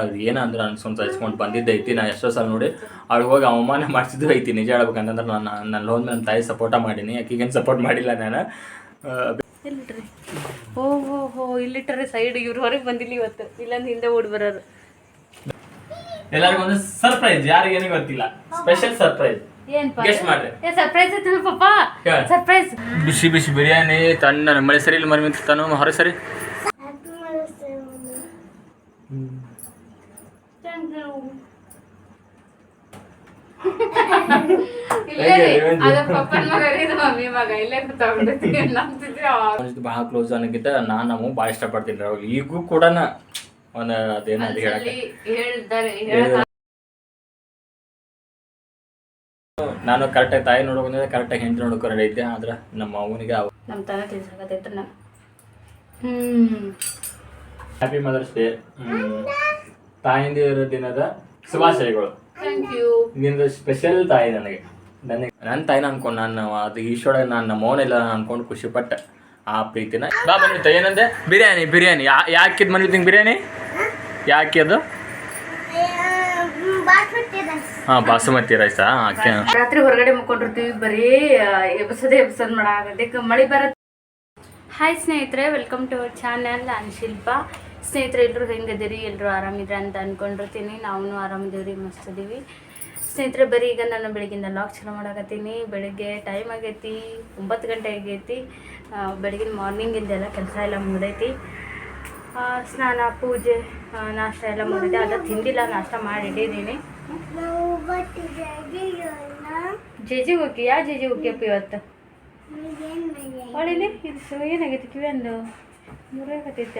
ಅದು ಏನಂದ್ರೆ ಅನ್ಸ್ಕೊಂತ ಹಚ್ಕೊಂಡು ಬಂದಿದ್ದೆ ಐತಿ ನಾ ಎಷ್ಟೋ ಸಲ ನೋಡಿ ಅವ್ಳಿಗೆ ಹೋಗಿ ಅವಮಾನ ಮಾಡ್ತಿದ್ದು ಐತಿ ನಿಜ ಹೇಳ್ಬೇಕಂತಂದ್ರೆ ನಾನು ನನ್ನ ಲೋನ್ ನನ್ನ ತಾಯಿ ಸಪೋರ್ಟ ಮಾಡೀನಿ ಆಕಿಗೇನು ಸಪೋರ್ಟ್ ಮಾಡಿಲ್ಲ ನಾನು. ಇಲ್ಲಿಟ್ರಿ ಎಲ್ಲಿಟ್ರಿ ಓ ಹೋ ಹೋ ಇಲ್ಲಿಟ್ಟರೆ ಸೈಡ್ ಇವ್ರು ಹೊರಗೆ ಬಂದಿಲ್ಲ ಇವತ್ತು. ಇಲ್ಲಂದ್ರೆ ಹಿಂದೆ ಓಡಿ ಬರೋರು. ಎಲ್ಲರಿಗೂ ಒಂದು ಸರ್ಪ್ರೈಸ್ ಯಾರಿಗೇನು ಗೊತ್ತಿಲ್ಲ. Special surprise. ಸರ್ಪ್ರೈಸ್ ಬಿಸಿ ಬಿಸಿ ಬಿರಿಯಾನಿ ತನ್ನ ಮಳೆ ಸರಿ ಇಲ್ಲ ಮರಿ ತಾನು ಹೊರ ಸರಿ ಅದ ಪಪ್ಪನ ಮಗ ಇದು ಮಮ್ಮಿ ಮಗ ಇಲ್ಲೇ ತಗೊಂಡಿರ್ತೀನಿ ಭಾಳ ಕ್ಲೋಸ್ ಅನ್ನೋಕ್ಕಿಂತ ನಾನು ನಮ್ಮ ಭಾಳ ಇಷ್ಟಪಡ್ತೀನಿ ಅವಾಗ ಈಗೂ ಕೂಡ ಒಂದು ಅದೇನಂತ ಹೇಳಕ್ಕೆ. ಹೇಳಕ ನಾನು ಕರೆಕ್ಟಾಗಿ ತಾಯಿ ನೋಡ್ಕೊಂಡಿದ್ದೆ ಕರೆಕ್ಟಾಗಿ ಹೆಂಡತಿ ನೋಡ್ಕೊಂಡು ಐತೆ ಆದ್ರೆ ನಮ್ಮ ಅವನಿಗೆ ನಮ್ಮ ತನ ತಿಳ್ಸಕತ್ತೈತ್ರ ನಾನು ಹ್ಮ್. ಹ್ಯಾಪಿ ಮದರ್ಸ್ ಡೇ ತಾಯಿಂದಿರ ದಿನದ ಶುಭಾಶಯಗಳು. ಥ್ಯಾಂಕ್ ಯು ನಿಂದು ಸ್ಪೆಷಲ್ ತಾಯಿ ನನಗೆ. ನನಗೆ ನನ್ನ ತಾಯಿನ ಅನ್ಕೊಂಡು ನಾನು ಅದು ಈಶ್ವರ ನಾನು ನಮ್ಮ ಇಲ್ಲ ಅನ್ಕೊಂಡು ಖುಷಿ ಪಟ್ಟೆ ಆ ಪ್ರೀತಿನ. ಬಾ ಬಂದಿತ್ತು ಏನಂದೆ? ಬಿರಿಯಾನಿ ಬಿರಿಯಾನಿ. ಯಾ ಯಾಕಿದ್ ಬಂದಿತ್ತು ಬಿರಿಯಾನಿ? ಯಾಕೆ ಅದು? ಹಾಂ ಬಾಸುಮತಿ ರೈಸಾ ಹಾಕಿ ರಾತ್ರಿ ಹೊರಗಡೆ ಮುಕ್ಕೊಂಡಿರ್ತೀವಿ ಬರೀ ಎಬ್ಸೋದೇ ಎಬ್ಸೋದ್ ಮಾಡಾಗತ್ತೆ ಮಳೆ ಬರತ್ತೆ ಹಾಯ್ ಸ್ನೇಹಿತರೆ ವೆಲ್ಕಮ್ ಟು ಅವರ್ ಚಾನಲ್ ನಾನು ಶಿಲ್ಪ ಸ್ನೇಹಿತರೆ ಎಲ್ಲರೂ ಹೆಂಗದಿರಿ ಎಲ್ಲರೂ ಆರಾಮಿದ್ರೆ ಅಂತ ಅಂದ್ಕೊಂಡಿರ್ತೀನಿ ನಾವು ಆರಾಮಿದ್ದೀವಿ ಮಸ್ತ್ ಇದೀವಿ ಸ್ನೇಹಿತರೆ ಬರೀ ಈಗ ನಾನು ಬೆಳಗಿಂದ ಲಾಕ್ ಚಾಲು ಮಾಡಾಕತ್ತೀನಿ. ಬೆಳಗ್ಗೆ ಟೈಮ್ ಆಗೈತಿ ಒಂಬತ್ತು ಗಂಟೆ ಆಗೈತಿ. ಬೆಳಗಿನ ಮಾರ್ನಿಂಗಿಂದೆಲ್ಲ ಕೆಲಸ ಎಲ್ಲ ಮುಗ್ದೈತಿ. ಸ್ನಾನ ಪೂಜೆ ನಾಷ್ಟ ಎಲ್ಲ ಮುಗಿದೆ ಅದ ತಿಂದಿಲ್ಲ ನಾಷ್ಟ ಮಾಡಿ ಇಟ್ಟಿದ್ದೀನಿ ಜೇಜಿ ಹೋಗಿ ಯಾವ ಜೇಜಿ ಹೋಗ್ಯಪ್ಪ ಇವತ್ತು? ಹೊಳಿಲಿ ಇದು ಏನಾಗೈತಿ ಕಿವಿ ಅಂದು? ಮುರಿಯಾಕತ್ತೈತ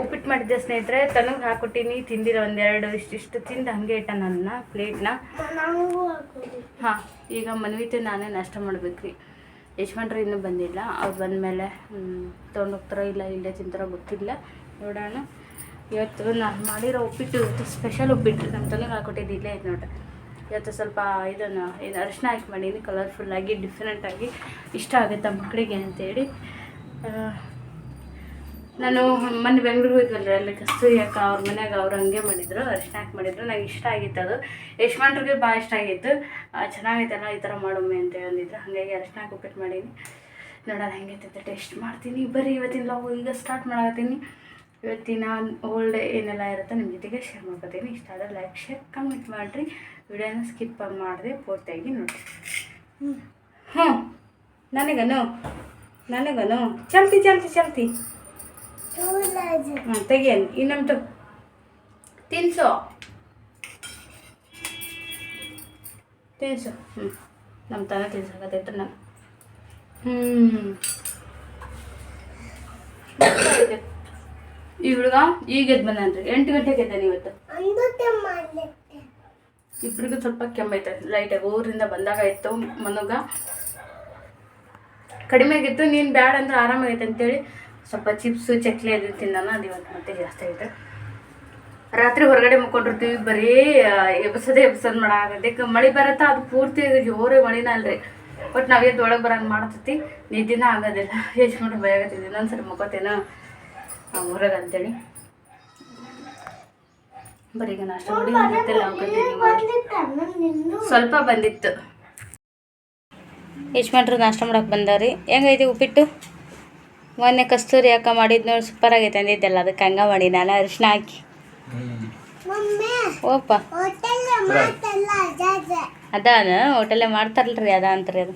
ಉಪ್ಪಿಟ್ಟು ಮಾಡಿದ್ದೆ ಸ್ನೇಹಿತರೆ ತನಗೆ ಹಾಕೊಟ್ಟಿನಿ ತಿಂದಿರ ಒಂದೆರಡು ಇಷ್ಟಿಷ್ಟು ತಿಂದು ಹಾಗೆ ಇಟ್ಟ ನನ್ನ ಪ್ಲೇಟ್ನ. ಹಾಂ ಈಗ ಮನವಿತೆ ನಾನೇ ನಾಷ್ಟ ಮಾಡ್ಬೇಕ್ರಿ. ಯಶವಂತರು ಇನ್ನೂ ಬಂದಿಲ್ಲ ಅವ್ರು ಬಂದಮೇಲೆ ತೊಗೊಂಡು ಹೋಗ್ತಾರೋ ಇಲ್ಲ ಇಲ್ಲೇ ತಿಂತಾರೋ ಗೊತ್ತಿಲ್ಲ ನೋಡೋಣ. ಇವತ್ತು ನಾನು ಮಾಡಿರೋ ಉಪ್ಪಿಟ್ಟು ಇವತ್ತು ಸ್ಪೆಷಲ್ ಉಪ್ಪಿಟ್ಟು ನಮ್ಮ ತನಗೆ ಹಾಕೊಟ್ಟಿದ್ದು ಇಲ್ಲೇ ಐತೆ ನೋಡ್ರಿ. ಇವತ್ತು ಸ್ವಲ್ಪ ಇದನ್ನು ಇದು ಅರಿಶಿನ ಹಾಕಿ ಮಾಡೀನಿ ಕಲರ್ಫುಲ್ಲಾಗಿ ಡಿಫ್ರೆಂಟಾಗಿ ಇಷ್ಟ ಆಗುತ್ತೆ ಮಕ್ಕಳಿಗೆ ಅಂತೇಳಿ. ನಾನು ಮೊನ್ನೆ ಬೆಂಗ್ಳೂರಿಗೆ ಹೋಗಿದ್ವಲ್ರಿ ಅಲ್ಲಿ ಕಸ್ತೂರಿ ಅಕ್ಕ ಅವ್ರ ಮನ್ಯಾಗ ಅವ್ರು ಹಂಗೆ ಮಾಡಿದ್ರು ಅರಿಶಿನ ಹಾಕಿ ಮಾಡಿದ್ರು. ನಂಗೆ ಇಷ್ಟ ಆಗಿತ್ತು ಅದು. ಯಶ್ಮಾನ್ರಿಗೆ ಭಾಳ ಇಷ್ಟ ಆಗಿತ್ತು. ಚೆನ್ನಾಗೈತಲ್ಲ, ಈ ಥರ ಮಾಡೋಮ್ಮೆ ಅಂತ ಹೇಳಿದ್ರು ಹಾಗಾಗಿ ಅರಿಶಿನ ಹಾಕಿ ಉಪ್ಪಿಟ್ಟು ಮಾಡೀನಿ. ನೋಡೋಣ ಹೆಂಗೈತೆ ಟೇಸ್ಟ್ ಮಾಡ್ತೀನಿ. ಬರೀ ಇವತ್ತಿನ ಲವ್ ಈಗ ಸ್ಟಾರ್ಟ್ ಮಾಡ್ತೀನಿ ಇವತ್ತಿನ ಓಲ್ಡ್ ಏನೆಲ್ಲ ಇರುತ್ತೆ ನಿಮ್ಮ ಜೊತೆಗೆ ಶೇರ್ ಮಾಡ್ಕೋತೀನಿ. ಇಷ್ಟ ಆದರೆ ಲೈಕ್ ಶೇರ್ ಕಮೆಂಟ್ ಮಾಡಿರಿ. ವಿಡಿಯೋನ ಸ್ಕಿಪ್ ಮಾಡಿದೆ ಪೂರ್ತಿಯಾಗಿ ನೋಡಿ. ಹ್ಞೂ ನನಗನು? ನನಗನು? ಚಲ್ತಿ ಚಲ್ತಿ ಚಲ್ತಿ. ಹಾಂ ತೆಗಿಯನ್ ಇನ್ನೊಂದು ತಿನ್ಸು. ತಿನ್ಸು. ಹ್ಞೂ ನಮ್ಮ ತನ ತಿನ್ಸಕತ್ತೈತೆ ನಾನು. ಹ್ಞೂ ಈ ಹುಡುಗ ಈಗ ಎದ್ದು ಬಂದನ್ರಿ ಎಂಟು ಗಂಟೆಗೆ ಎದ್ದಾನೆ ಇವತ್ತು? ಇಬ್ರಿಗೂ ಸ್ವಲ್ಪ ಕೆಮ್ಮೈತೆ ಲೈಟಾಗಿ ಊರಿಂದ ಬಂದಾಗ ಇತ್ತು ಮನಗ. ಕಡಿಮೆ ಆಗಿತ್ತು. ನೀನು ಬ್ಯಾಡ ಅಂದ್ರೆ ಆರಾಮಾಗೈತೆ ಅಂತೇಳಿ ಸ್ವಲ್ಪ ಚಿಪ್ಸು ಚಕ್ಲಿ ಅದು ತಿನ್ನೋಣ ಅದು ಇವತ್ತು ಮತ್ತೆ ಜಾಸ್ತಿ ಐತೆ ರಾತ್ರಿ ಹೊರಗಡೆ ಮುಕ್ಕೊಂಡಿರ್ತೀವಿ ಬರೀ ಎಬ್ಸೋದೇ ಎಬ್ಸೋದು ಮಾಡಾಗತ್ತೆ ಮಳೆ ಬರತ್ತ ಅದು ಪೂರ್ತಿ ಜೋರೇ ಮಳಿನ ಅಲ್ರಿ. ಬಟ್ ನಾವು ಎದ್ದು ಒಳಗೆ ಬರೋಂಗೆ ಮಾಡ್ತತಿ. ನಿದ್ದಿನ ಆಗೋದಿಲ್ಲ. ಯಜಮಾನ್ರು ಭಯ ಆಗತ್ತಿದ್ದೆ ಇನ್ನೊಂದ್ಸರಿ ಮುಕ್ಕೋತೇನೋ ಹೊರಗೆ ಅಂತೇಳಿ. ಬರೀ ಈಗ ನಾಷ್ಟ ಮಾಡಿ ಸ್ವಲ್ಪ ಬಂದಿತ್ತು. ಯಜಮಾನ್ರು ನಾಷ್ಟ ಮಾಡಕ್ಕೆ ಬಂದಾರಿ. ಹೆಂಗೈತಿ ಉಪ್ಪಿಟ್ಟು? ಮೊನ್ನೆ ಕಸ್ತೂರಿ ಅಕ್ಕ ಮಾಡಿದ್ ನೋಡಿ ಸೂಪರ್ ಆಗಿ ಅಂದಿದ್ದೆಲ್ಲ ಅದಕ್ಕೆ ಹಂಗ ಮಾಡಿ ನಾನು ಅರಿಶಿನ ಹಾಕಿ. ಓಪ ಅದಾನ ಹೋಟೆಲ್ ಮಾಡ್ತಾರಲ್ರಿ ಅದ ಅಂತ್ರಿ ಅದು.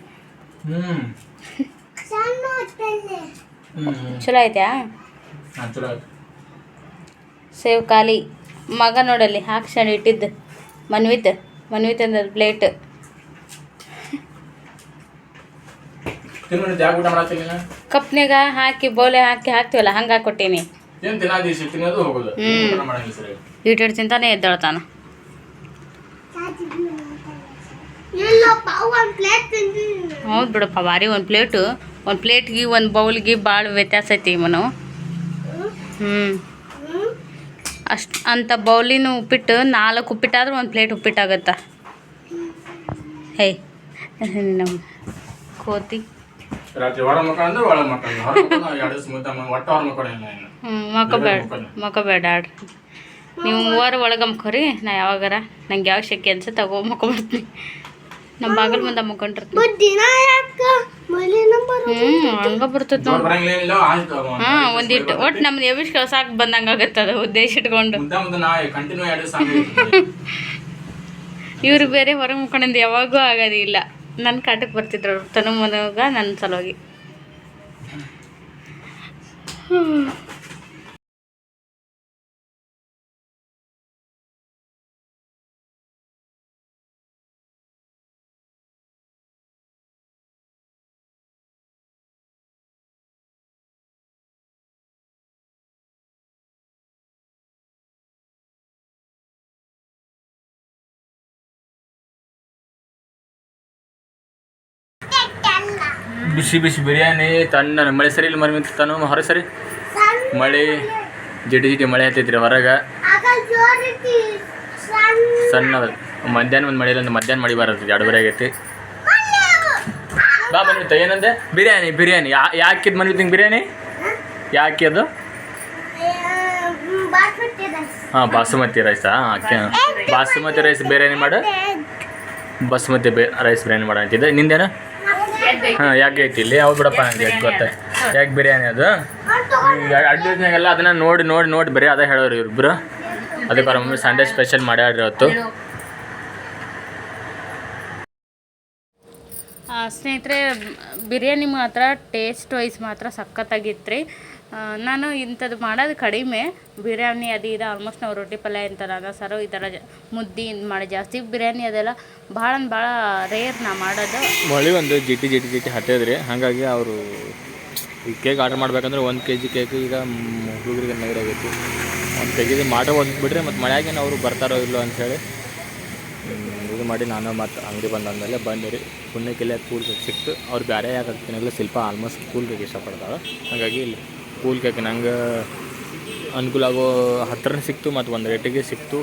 ಚಲೋ ಐತ್ಯಾ ಸೇವ್ ಖಾಲಿ. ಮಗ ನೋಡಲ್ಲಿ ಹಾಕ್ಸ್ಕೊಂಡು ಇಟ್ಟಿದ್ದು. ಮನ್ವಿತ್ ಮನ್ವಿತ್ ಅಂದ್ರೆ ಪ್ಲೇಟ್ ತಿನ್ನು ಜಾಗ ಊಟ ಮಾಡತ್ತೀನಿ ಕಪ್ನ್ಯಾಗ ಹಾಕಿ ಬೋಲೆ ಹಾಕಿ ಹಾಕ್ತೀವಲ್ಲ ಹಂಗೆ ಕೊಟ್ಟಿನಿ ಏನು ತಿನ್ನೋದು ತಿನ್ನೋದು ಹೋಗೋದು? ಹ್ಮ್. ಊಟ ಮಾಡಂಗಿಲ್ಲ ಸರಿ? ತಿಂತಾನೆ ಎದ್ದೇಳ್ತಾನ. ಹೌದು ಬಿಡಪ್ಪ ಭಾರಿ ಒಂದು ಪ್ಲೇಟು. ಒಂದು ಪ್ಲೇಟ್ಗೆ ಒಂದು ಬೌಲ್ಗೆ ಭಾಳ ವ್ಯತ್ಯಾಸ ಐತಿ ಮನು. ಹ್ಞೂ ಅಷ್ಟು ಅಂಥ ಬೌಲಿನ ಉಪ್ಪಿಟ್ಟು ನಾಲ್ಕು ಉಪ್ಪಿಟ್ಟಾದ್ರೆ ಒಂದು ಪ್ಲೇಟ್ ಉಪ್ಪಿಟ್ಟಾಗತ್ತ. ಹೇ ನಮ್ಮ ಕೋತಿ. ರಾತ್ರಿ ಹೊರ ಮಕ್ಕಳು ಒಳ ಮಕ್ಕಳು ಹೊರ ಮಕ್ಕಳು ಎರಡು ದಿವಸ ಮುದ್ದ ಒಟ್ಟು ಹೊರ ಮಕ್ಕಳಿಲ್ಲ ಇನ್ನು. ಹ್ಞೂ ಮಕ್ಕಬೇಡ ಮಕ್ಕೋಬೇಡ ಆಡ್ರಿ. ನೀವು ಮೂವರು ಒಳಗೆ ಅಮ್ಕೋರಿ ನಾ ಯಾವಾಗಾರ. ನಂಗೆ ಯಾವ ಶಕ್ತಿ ಅನ್ಸ ತಗೋ ಮಕ್ಕೊಬರ್ತೀನಿ ನಮ್ಮ ಬಾಗಲ್ ಮುಂದೆ ಮಕ್ಕೊಂಡಿರ್ತೀನಿ. ಹ್ಞೂ ಹಂಗೆ ಬರ್ತೈತೆ ನೋಡಿ ಹಾಂ ಒಂದಿಟ್ಟು ಒಟ್ಟು ನಮ್ದು ಎವಿಷ್ ಕಳ್ಸಾಕ್ ಬಂದಂಗೆ ಆಗತ್ತೆ ಅದು ಉದ್ದೇಶ ಇಟ್ಕೊಂಡು. ಇವ್ರು ಬೇರೆ ಹೊರಗೆ ಮುಕ್ಕೊಂಡಿದ್ದು ಯಾವಾಗೂ ಆಗೋದಿಲ್ಲ. ನನ್ನ ಕಾಟಕ್ಕೆ ಬರ್ತಿದ್ರು. ಅವ್ರು ತನು ಮನಗ ನನ್ನ ಸಲುವಾಗಿ. ಬಿಸಿ ಬಿಸಿ ಬಿರಿಯಾನಿ ತಣ್ಣ ಮಳೆ ಸರಿ ಇಲ್ಲ ಮರಿ ತನು ಹೊರ ಸರಿ. ಮಳೆ, ಜಿಟಿ ಜಿಟಿ ಮಳೆ ಹತ್ತೈತ್ರಿ ಹೊರಗೆ. ಸಣ್ಣ ಮಧ್ಯಾಹ್ನ ಒಂದು ಮಳೆ ಇಲ್ಲ ಮಧ್ಯಾಹ್ನ ಮಳೆ ಬರತ್ತೆ ಎರಡುವರೆ ಆಗೈತಿ. ಬಾ ಮನ್ವಿತ, ಏನಂದೆ? ಬಿರಿಯಾನಿ ಬಿರಿಯಾನಿ. ಯಾಕಿದ್ ಮನ್ವಿತ ಬಿರಿಯಾನಿ? ಯಾಕೆ ಅದು ಹಾಂ, ಬಾಸುಮತಿ ರೈಸಾ? ಅಕ್ಕಿ ಬಾಸುಮತಿ ರೈಸ್ ಬಿರಿಯಾನಿ ಮಾಡು. ಬಾಸುಮತಿ ಬೇ, ರೈಸ್ ಬಿರಿಯಾನಿ ಮಾಡ ಅಂತಿದ್ದೆ. ನಿಂದೇನು? ಹಾಂ ಯಾಕೆ ಐತಿ? ಇಲ್ಲಿ ಯಾವ ಬಿಡಪ್ಪ ನನಗೆ ಗೊತ್ತೆ. ಯಾಕೆ ಬಿರಿಯಾನಿ ಅದು? ಅಡ್ವರ್ಟೈಸ್ನಾಗೆಲ್ಲ ಅದನ್ನ ನೋಡಿ ನೋಡಿ ನೋಡಿ ಬರೀ ಅದೇ ಹೇಳೋರು ಇವ್ರಿಬ್ರು. ಅದಕ್ಕೆ ಅವ್ರ ಮಮ್ಮಿ ಸಂಡೇ ಸ್ಪೆಷಲ್ ಮಾಡ್ಯಾಡ್ರಿ ಇವತ್ತು ಆ, ಸ್ನೇಹಿತರೆ ಬಿರಿಯಾನಿ ಮಾತ್ರ ಟೇಸ್ಟ್ ವೈಸ್ ಮಾತ್ರ ಸಖತ್ತಾಗಿತ್ತು ರೀ ನಾನು ಇಂಥದ್ದು ಮಾಡೋದು ಕಡಿಮೆ. ಬಿರಿಯಾನಿ ಅದು ಇದು ಆಲ್ಮೋಸ್ಟ್ ನಾವು ರೊಟ್ಟಿ ಪಲ್ಯ ಇಂಥ ಅನ್ನ ಸಾರು, ಈ ಥರ ಮುದ್ದೆ ಮಾಡಿ ಜಾಸ್ತಿ. ಬಿರಿಯಾನಿ ಅದೆಲ್ಲ ಭಾಳ ಭಾಳ ರೇರ್ ನಾ ಮಾಡೋದು. ಹೊಳಿ ಒಂದು ಜಿಟಿ ಜಿಟಿ ಜಿಟಿ ಹತ್ತದ್ರಿ. ಹಾಗಾಗಿ ಅವರು ಈ ಕೇಕ್ ಆರ್ಡರ್ ಮಾಡ್ಬೇಕಂದ್ರೆ ಒಂದು ಕೆ ಜಿ ಕೇಕ್ ಈಗ ಹುಡುಗರಿಗೆ ನಗರ ಆಗೈತಿ. ಒಂದು ಕೆ ಜಿದು ಮಾಡೋ ಒಂದು ಮತ್ತು ಮಳೆಯಾಗೇನು ಅವರು ಬರ್ತಾರೋ ಇಲ್ಲೋ ಅಂಥೇಳಿ ಇದು ಮಾಡಿ ನಾನು ಮತ್ತು ಅಂಗಡಿ ಬಂದಾದ್ಮೇಲೆ ಬಂದಿರಿ. ಪುಣ್ಯಕ್ಕೆಲ್ಲ ಕೂಲ್ ಸಿಕ್ತು. ಅವ್ರು ಬೇರೆ ಯಾಕೆ ಹಾಕ್ತೀನಲ್ಲ ಶಿಲ್ಪ ಆಲ್ಮೋಸ್ಟ್ ಕೂಲ್ ಬೇಕು ಇಷ್ಟಪಡ್ತಾಳೆ. ಹಾಗಾಗಿ ಇಲ್ಲಿ ಕೂಲ್ ಕೇಕ್ ನಂಗೆ ಅನುಕೂಲ ಆಗೋ ಹತ್ತಿರ ಸಿಕ್ತು, ಮತ್ತು ಒಂದು ರೇಟಿಗೆ ಸಿಕ್ತು.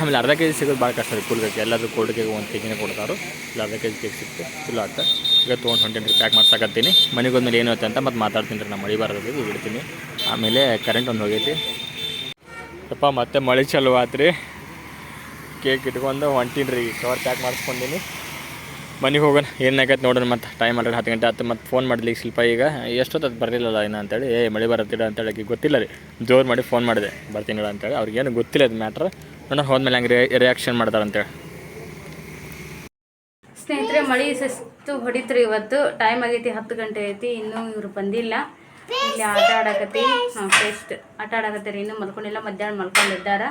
ಆಮೇಲೆ ಅರ್ಧ ಕೆ ಜಿ ಸಿಗೋದು ಭಾಳ ಕಷ್ಟ ರೀ ಕೂಲ್ ಕೇಕ್ ಎಲ್ಲರೂ ಕೋಲ್ಡ್ ಕೇಕ್ ಒಂದು ಕೆ ಜಿನೇ ಕೊಡ್ತಾರೋ ಇಲ್ಲ, ಅರ್ಧ ಕೆ ಜಿ ಕೇಕ್ ಸಿಕ್ತು ಚಲೋ ಆಗ್ತದೆ ಈಗ ತೊಗೊಂಡು ಹೊಂಟೇನಿ ರೀ ಪ್ಯಾಕ್ ಮಾಡ್ಸಕತ್ತೀನಿ. ಮನೆಗೆ ಹೋದ್ಮೇಲೆ ಏನು ಆಯ್ತು ಅಂತ ಮತ್ತೆ ಮಾತಾಡ್ತೀನಿ ರೀ ನಾನು ಮಳೆ ಬರೋದಕ್ಕೆ ಇಡ್ತೀನಿ. ಆಮೇಲೆ ಕರೆಂಟ್ ಒಂದು ಹೋಗೈತಿ. ಯಪ್ಪ, ಮತ್ತೆ ಮಳೆ ಚಲೋ ಆತ್ರಿ. ಕೇಕ್ ಇಟ್ಕೊಂಡು ಹೊಂಟೀನಿ ರೀ ಕವರ್ ಪ್ಯಾಕ್ ಮಾಡಿಸ್ಕೊಂಡಿನಿ. ಮನೆಗೆ ಹೋಗೋಣ, ಏನಾಗೈತೆ ನೋಡೋಣ ಮತ್ತೆ. ಟೈಮ್ ಆಲ್ರೆಡಿ ಹತ್ತು ಗಂಟೆ ಆಯ್ತು ಮತ್ತೆ ಫೋನ್ ಮಾಡ್ಲಿಕ್ಕೆ ಸ್ವಲ್ಪ ಈಗ. ಎಷ್ಟೊತ್ತು ಅದು ಬರಲಿಲ್ಲಲ್ಲ ಇನ್ನು ಅಂತೇಳಿ. ಏ, ಮಳೆ ಬರತ್ತಿಲ್ಲ ಅಂತೇಳಿ ಗೊತ್ತಿಲ್ಲ ರೀ. ಜೋರು ಮಾಡಿ ಫೋನ್ ಮಾಡಿದೆ. ಬರ್ತೀನಿ ಅಂತೇಳಿ. ಅವ್ರಿಗೇನು ಗೊತ್ತಿಲ್ಲ ಅದು ಮ್ಯಾಟ್ರ್ ನೋಡೋಣ ಹೋದ್ಮೇಲೆ ಹಂಗೆ ರಿಯಾಕ್ಷನ್ ಮಾಡ್ತಾರೆ ಅಂತೇಳಿ. ಸ್ನೇಹಿತರೆ, ಮಳೆ ಸಸ್ತು ಹೊಡಿತ್ರಿ ಇವತ್ತು. ಟೈಮ್ ಆಗೈತಿ ಹತ್ತು ಗಂಟೆ ಐತಿ ಇನ್ನೂ ಇವರು ಬಂದಿಲ್ಲ. ಇಲ್ಲಿ ಆಟ ಆಡಕತ್ತಿ. ಹಾಂ ಫೆಸ್ಟ್ ಆಟ ಆಡಕತ್ತೀರಿ. ಇನ್ನೂ ಮಲ್ಕೊಂಡಿಲ್ಲ. ಮಧ್ಯಾಹ್ನ ಮಲ್ಕೊಂಡಿದ್ದಾರ.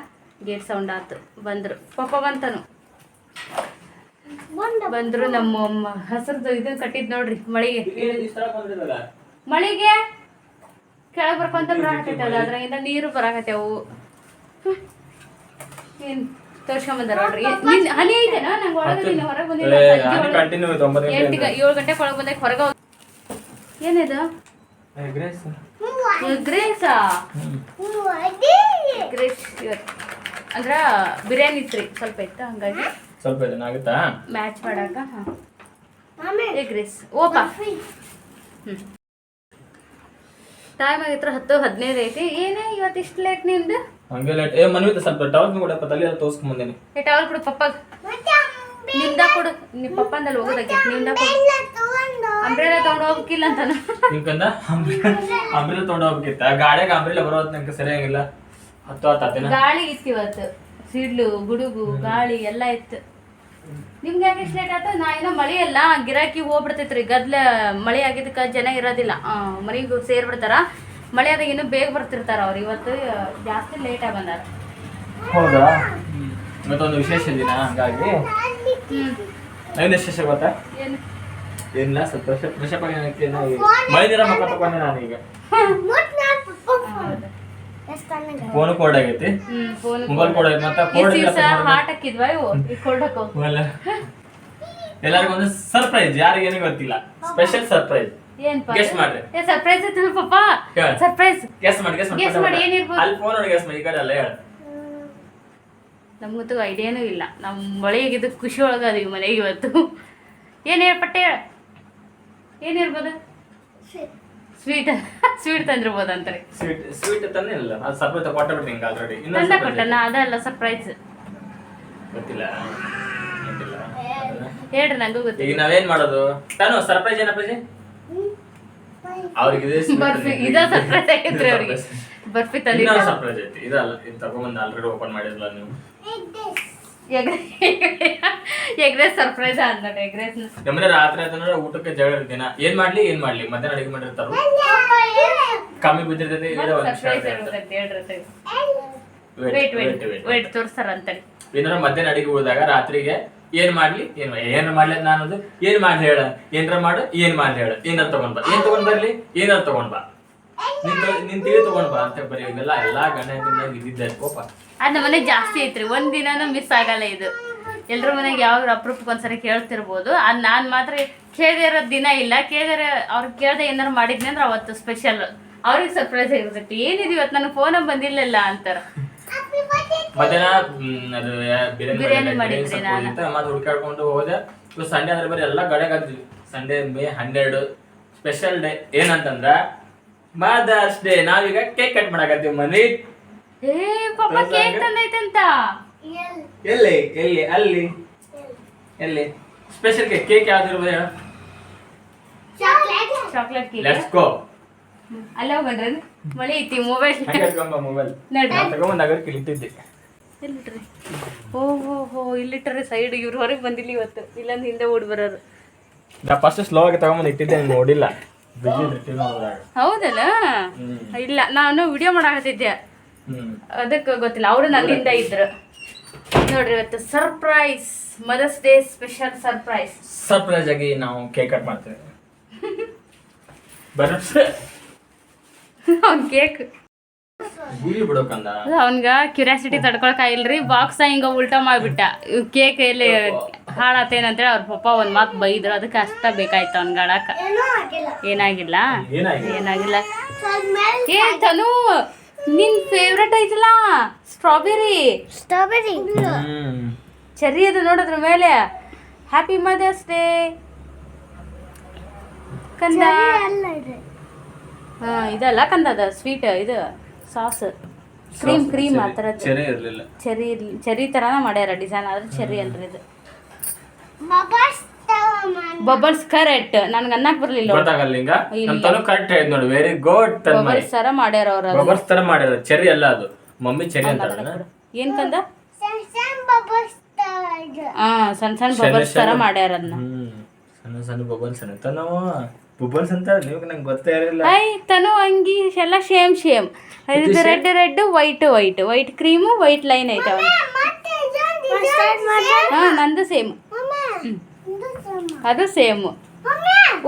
ಗೇಟ್ ಸೌಂಡ್ ಆತು. ಬಂದರು. ಪಾಪ ಬಂತನು. ಬಂದರು ನಮ್ಮ ಹಸಿರ್ದು ಇದು ಕಟ್ಟಿದ್ ನೋಡ್ರಿ ಮಳಿಗೆ. ಮಳಿಗೆ ಕೆಳಗೆ ಬರ್ಕೊಂತ ಅದ್ರಿಂದ ಅದ್ರಾಗಿಂದ ನೀರು ಬರಾಕತ್ತೇವು ಏನು ತೋರ್ಸ್ಕೊಂಬಂದಾರ ನೋಡ್ರಿ. ನಿನ್ ಹನಿ ಐತೆನಾ? ನಂಗೆ ಒಳಗೆ ನೀನು ಹೊರಗೆ ಬಂದಿಲ್ಲ. ಸಂಜೆ ಒಳಗೆ ಕಂಟಿನ್ಯೂ ಒಂಬತ್ತು ಎಂಟು ಗ- ಏಳು ಗಂಟೆ ಒಳಗೆ ಬಂದಾಗ ಹೊರಗೆ ಏನಿದು? ಎಗ್ರೇಸಾ ಎಗ್ರೇಸ್ ಇವತ್ತು ಅಂದ್ರ ಬಿರಿಯಾನಿ ರೀ ಸ್ವಲ್ಪ ಇತ್ತು? ಹಂಗಾಗಿ. ಸ್ವಲ್ಪ ಇದನ್ನಾಗುತ್ತಾ ಮ್ಯಾಚ್ ಮಾಡಾಕ? ಹಾಂ. ಎಗ್ರೇಸ್ ಓಪ ಹ್ಞೂ ಟೈಮ್ ಆಗಿತ್ರ ಹತ್ತು ಹದಿನೈದು ಐತಿ. ಏನೇ ಇವತ್ತು ಇಷ್ಟು ಲೇಟ್ ನಿಂದು? ಹಂಗೆ ಲೇಟ್ ಏ ಮನ್ವಿತ ಸ್ವಲ್ಪ ಟವಲ್ ಕೂಡ ತಲೆ ತೋರ್ಸ್ಕೊಂಡ್ ಬಂದೇನಿ. ಏ ಟವಲ್ ಕೊಡು ಪಪ್ಪಾಗ. ನಿಂದ ಕೊಡು. ನಿಮ್ಮ ಪಪ್ಪಂದಲ್ಲಿ ಹೋಗೋದಕ್ಕೆ ನಿಂದ ಕೊಡು. ಅಂಬ್ರೆಲ್ಲ ತಗೊಂಡು ಹೋಗ್ಬೇಕಿಲ್ಲ ಅಂತಾನ. ನಿಮ್ಕಂದ ಅಂಬ್ರಿಲ ತೊಗೊಂಡು ಹೋಗ್ಬೇಕಿತ್ತ? ಗಾಡಿಯಾಗ ಅಂಬ್ರಿಲ ಬರೋದ್ ನಂಗೆ ಸರಿಯಾಗಿಲ್ಲ. ಹತ್ತು ಹತ್ತಾತೇನ ಗಾಳಿ ಇತ್ತು ಇವತ್ತು. ಸಿಡ್ಲು ಗುಡುಗು ಗಾಳಿ ಎಲ್ಲ ಇತ್ತು. ನಿಮ್ಗೆ ಯಾಕೆ ಇಷ್ಟು ಲೇಟ್ ಆಯ್ತು ನಾ ಏನೋ ಮಳೆ ಅಲ್ಲ ಗಿರಾಕಿ ಹೋಗ್ಬಿಡ್ತೈತ್ರಿ. ಗದ್ಲ ಮಳೆ ಆಗಿದ್ದಕ್ಕೆ ಜನ ಇರೋದಿಲ್ಲ. ಮನೆಗೆ ಸೇರ್ಬಿಡ್ತಾರ. ಮಳೆ ಆದಾಗ ಇನ್ನೂ ಬೇಗ ಬರ್ತಿರ್ತಾರ ಅವ್ರು. ಇವತ್ತು ಜಾಸ್ತಿ ಲೇಟಾಗಿ ಬಂದಾರ. ಹೌದಾ? ಇವತ್ತೊಂದು ವಿಶೇಷ ದಿನ ಹಂಗಾಗಿ. ಏನು ವಿಶೇಷ ಗೊತ್ತಾ? ಏನು? ಏನಿಲ್ಲ ಸ್ವಲ್ಪ ಫ್ರೆಶ್ ಅಪ್ ಆಗಿ ಮಳೆ ನೀರ ಮಕ್ಕ ತಗೊಂಡೆ ನಾನೀಗ. ಫೋನ್ ಕೋಲ್ಡ್ ಆಗೈತಿ. ಮೊಬೈಲ್ ಕೋಲ್ಡ್ ಆಗೈತಿ. ಮತ್ತೆ ದಿವಸ ಹಾಟ್ ಹಾಕಿದ್ವಾ ಇವು? ಈ ಕೊಡ್ಬೇಕು ಎಲ್ಲರಿಗೂ ಒಂದು ಸರ್ಪ್ರೈಸ್ ಯಾರಿಗೇನು ಗೊತ್ತಿಲ್ಲ. ಸ್ಪೆಷಲ್ ಸರ್ಪ್ರೈಸ್ ಗೆಸ್ ಮಾಡ್ರಿ. ಏ ಸರ್ಪ್ರೈಸ್ ಇತ್ತು ಪಾಪ. ಸರ್ಪ್ರೈಸ್ ಗೆಸ್ ಮಾಡಿ ಗೆಸ್ Guess ಮಾಡಿ, ಏನಿರ್ಬೋದು? ಅಲ್ಲಿ ಫೋನ್ ನೋಡಿ ಗೆಸ್ ಮಾಡಿ. ಈ ಕಡೆ ಅಲ್ಲ ಹೇಳ. ನಮ್ಗಂತೂ ಐಡಿಯಾನೂ ಇಲ್ಲ. ನಮ್ಮ ಮಳೆಗಿದ್ದು ಖುಷಿ ಒಳಗೆ ಒಳಗದೀವಿ ಮನೆಗೆ ಇವತ್ತು. ಏನು ಹೇಳ್ಪಟ್ಟೆ ಹೇಳ. ಏನಿರ್ಬೋದು ಸ್ವೀಟ್ ಸ್ವೀಟ್ ತಂದಿರ್ಬೋದು ಅಂತಾರೆ ಸ್ವೀಟ್ ಸ್ವೀಟ್ ತಂದೇ ಇಲ್ಲ. ಅದು ಸರ್ಪ್ರೈಸ್ ಕೊಟ್ಟ ಬಿಟ್ಟು ನಿಂಗೆ ಆಲ್ರೆಡಿ ತಂದ ಕೊಟ್ಟನ? ಅದಲ್ಲ ಸರ್ಪ್ರೈಸ್ ಗೊತ್ತಿಲ್ಲ. ಗೊತ್ತಿಲ್ಲ. ಹೇಳ್ರಿ ನಂಗೂ ಗೊತ್ತಿಲ್ಲ. ಈಗ ನಾವೇನ್ ಮಾಡೋದು? ತಾನು ಸರ್ಪ್ರೈಸ್ ಏನಪ್ಪಾಜಿ ಅವ್ರಿಗೆ ಬರ್ಫಿ. ಇದ ಸರ್ಪ್ರೈಸ್ ಆಗಿತ್ರಿ ಅವ್ರಿಗೆ. ಬರ್ಫಿ ಇನ್ನೊಂದು ಸರ್ಪ್ರೈಸ್ ಐತಿ. ಇದಲ್ಲ ಇದು ತಗೊಂಬಂದು ಆಲ್ರೆಡಿ ಓಪನ್ ಮಾಡಿದ್ಲ ನೀವು. ಎಗ್ರೆಸ್ ಸರ್ಪ್ರೈಸ್ ಅಂದ್ಬಿಟ್ಟು ಎಗ್ರೆಸ್ ನಮ್ಮನೆ ರಾತ್ರಿ ಆಯ್ತಂದ್ರೆ ಊಟಕ್ಕೆ ಜಗಳ ಇರ್ತೀನ ಏನ್ ಮಾಡ್ಲಿ ಏನ್ ಮಾಡ್ಲಿ? ಮಧ್ಯಾಹ್ನ ಅಡಿಗೆ ಮಾಡಿರ್ತಾರ. ಕಮ್ಮಿ ಬಿದ್ದಿರ್ತೈತಿ ಸರ್ಪ್ರೈಸ್ ವೇಟ್ ವೇಟ್ ವೇಟ್ ತೋರಿಸ್ತಾರ ಅಂತೇಳಿ. ಏನಾರ ಮಧ್ಯಾಹ್ನ ಅಡಿಗೆ ಉಳಿದಾಗ ರಾತ್ರಿಗೆ ಏನ್ ಮಾಡ್ಲಿ? ಏನ್ ಏನ್ ಮಾಡ್ಲಿ ನಾನು ಏನ್ ಮಾಡ್ಲಿ ಹೇಳ? ಏನ್ರ ಮಾಡು ಏನ್ ಮಾಡ್ಲಿ ಹೇಳ? ಏನಾರ ತಗೊಂಡ್ ಬಾ. ಏನ್ ತಗೊಂಡ್ ಬರ್ಲಿ? ಏನಾರ ತಗೊಂಡ್ ಬಾ. ನಿನ್ ತಿಳಿ ತಗೊಂಡ್ ಬಾ ಅಂತ ಬರೀ ಇವೆಲ್ಲ ಎಲ್ಲಾ ಗಂಡ ಹೆಂಡತಿನಾಗ ಇದ್ದಿದ್ದೆ ಕೋಪ ಅದ್ ಜಾಸ್ತಿ ಐತ್ರಿ. ಒಂದ್ ದಿನಾನು ಮಿಸ್ ಆಗಲ್ಲ ಇದು. ಎಲ್ರ ಮನೆಗೆ ಯಾವಾಗ ಅಪರೂಪಕ್ಕೆ ಒಂದ್ಸರಿ ಕೇಳ್ತಿರ್ಬೋದು. ಅದ್ ನಾನ್ ಮಾತ್ರ ಕೇಳದೇ ಇರೋ ದಿನ ಇಲ್ಲ. ಕೇಳಿದ್ರೆ ಅವ್ರು ಕೇಳ್ದೆ ಏನಾರು ಮಾಡಿದ್ನಿ ಅಂದ್ರೆ ಅವತ್ತು ಸ್ಪೆಷಲ್ ಅವ್ರಿಗೆ ಸರ್ಪ್ರೈಸ್ ಆಗಿರ್ತೈತಿ. ಏನಿದೆ ಇವತ್ತು ನನಗೆ ಫೋನ ಬಂದಿಲ್ಲಲ್ಲ ಅಂತಾರ. ಮಧ್ಯಾಹ್ನ ಅದು ಯಾ- ಬಿರಿಯಾನಿ ಬಿರಿಯಾನಿ ಮಾಡಿದ್ದೆ, ಮಾಡಿದ್ರಿ ಸ್ವಲ್ಪ ನಾನು. ಮತ್ತೆ ಹುಡ್ಕಾಡ್ಕೊಂಡು ಹೋದೆ. ಇವತ್ತು ಸಂಡೇ ಅಂದ್ರೆ ಬರೀ ಎಲ್ಲ ಗಡೆಗಾದ್ವಿ ಸಂಡೇ ಮೇ ಹನ್ನೆರಡು. ಸ್ಪೆಷಲ್ ಡೇ ಏನಂತಂದ್ರ ಮದರ್ಸ್ ಡೇ ನಾವೀಗ ಕೇಕ್ ಕಟ್ ಮಾಡಕತ್ತೀವಿ ಮನಿ ಏ ಪಾಪ ಕೇಕ್ ತಂದೈತಂತ? ಎಲ್ಲಿ? ಎಲ್ಲಿ? ಅಲ್ಲಿ? ಎಲ್ಲಿ? ಸ್ಪೆಷಲ್ ಕೇಕ್ ಕೇಕ್ ಯಾವ್ದಿರ್ಬೋದು ಹೇಳ. Chocolate chocolate cake let's go ಅಲ್ಲ ಹೋಗನ್ರಿ ಮಳಿ ಐತಿ ಮೊಬೈಲ್ ಮೊಬೈಲ್ ನಡ್ರಿ ತಗೊಂಡ್ ಅಗರ್ ಕಿಳಿತಿದ್ದೆ. ಎಲ್ಲಿಟ್ರಿ? ಓ ಹೋ ಹೋ ಇಲ್ಲಿಟ್ರಿ ಸೈಡ್ ಇವ್ರು ಹೊರಗೆ ಬಂದಿಲ್ಲ ಇವತ್ತು. ಇಲ್ಲಂದ್ ಹಿಂದೆ ಓಡಿ ಬರೋರು. ನಾ ಫಸ್ಟ್ ಸ್ಲೋ ಆಗಿ ತಗೊಂಬಂದು ಇಟ್ಟಿದ್ದೆ ನೋಡಿಲ್ಲ ಹೌದಲ್ಲ? ಇಲ್ಲ ನಾನು ವಿಡಿಯೋ ಮಾಡಾಕತ್ತಿದ್ದೆ. ಅದಕ್ಕೆ ಗೊತ್ತಿಲ್ಲ ಅವರು ನನ್ನಿಂದ ಇದ್ರು. ನೋಡ್ರಿ ಇವತ್ತು surprise mother's day special surprise surprise ಆಗಿ ನಾವು ಕೇಕ್ ಕಟ್ ಮಾಡ್ತೇವೆ. ಕೇಕ್ ಅವನ್ಗ ಕ್ಯೂರಿಯಾಸಿಟಿ ತಡ್ಕೊಳಕಾಗಿಲ್ರಿ ಬಾಕ್ಸ್ ಹಿಂಗ ಉಲ್ಟಾ ಮಾಡ್ಬಿಟ್ಟ. ಕೇಕ್ ಎಲ್ಲಿ ಹಾಳಾತೇನಂತೇಳಿ ಅವ್ರ ಪಪ್ಪ ಒಂದ್ ಮಾತು ಬೈದ್ರು ಅದಕ್ಕೆ ಅಷ್ಟ ಬೇಕಾಯ್ತು ಅವ್ನ್ಗ ಆಡಾಕ. ಏನಾಗಿಲ್ಲ? ಏನಾಗಿಲ್ಲ? ಏ ತನು ನಿನ್ ಫೇವ್ರೆಟ್ ಐತಲ್ಲ ಸ್ಟ್ರಾಬೆರಿ ಸ್ಟ್ರಾಬೆರಿ ಚರಿ ಚೆರ್ರಿ ಅದು ನೋಡಿದ್ರ ಮೇಲೆ. ಹ್ಯಾಪಿ ಮದರ್ಸ್ ಡೇ ಕಂದ. ಅಲ್ಲ ಇದೆ. ಹಾ ಇದಲ್ಲ ಕಂದದ ಸ್ವೀಟ್ ಇದು. ಸಾಸ್. ಕ್ರೀಮ್ ಕ್ರೀಮ್ ಆ ಥರ ಚೆರಿ ಇರಲಿಲ್ಲ. ಚೆರಿ ಚೆರಿ ಥರನ ಮಾಡ್ಯಾರ ಡಿಸೈನ್ ಆದ್ರೆ ಚೆರಿ ಅಲ್ರಿ ಇದು ಬಬಲ್ಸ್ ಕರೆಕ್ಟ್. ನನ್ಗೆ ಅನ್ನಕ್ ಬರಲಿಲ್ಲ ಗೊತ್ತಾಗಲ್ಲ ಹಿಂಗ ಇಲ್ಲ. ತನು ಕರೆಕ್ಟ್ ಹೇಳಿದ್ ನೋಡಿ. ವೆರಿ ಗುಡ್ ಬಬಲ್ಸ್ ತರ ಮಾಡ್ಯಾರ ಅವ್ರ ಬಬರ್ಸ್ ತರ ಮಾಡ್ಯಾರ. ಚೆರಿ ಅಲ್ಲ ಅದು. ಮಮ್ಮಿ ಚೆರಿ ಅಂತ ಏನ್ ಕಂದ? ಹಾ ಸಣ್ಣ ಸಣ್ಣ ಬಬಲ್ಸ್ ತರ ಮಾಡ್ಯಾರ ಅದನ್ನ ಸಣ್ಣ ಸಣ್ಣ ಬಬಲ್ಸ್ ಅಂತ ನಾವು ಬಬಲ್ಸ್ ಅಂತ ನೀವು ನಂಗೆ ಗೊತ್ತೇ ಇರಲಿಲ್ಲ. ಐ ತನು ಅಂಗಿ ಎಲ್ಲ ಶೇಮ್ ಸೇಮ್. ಇದು red red white white. White cream white line ಐತೆ ಅವನು ಹಾ ನಂದು ಸೇಮ್. ಅದು ಸೇಮ್.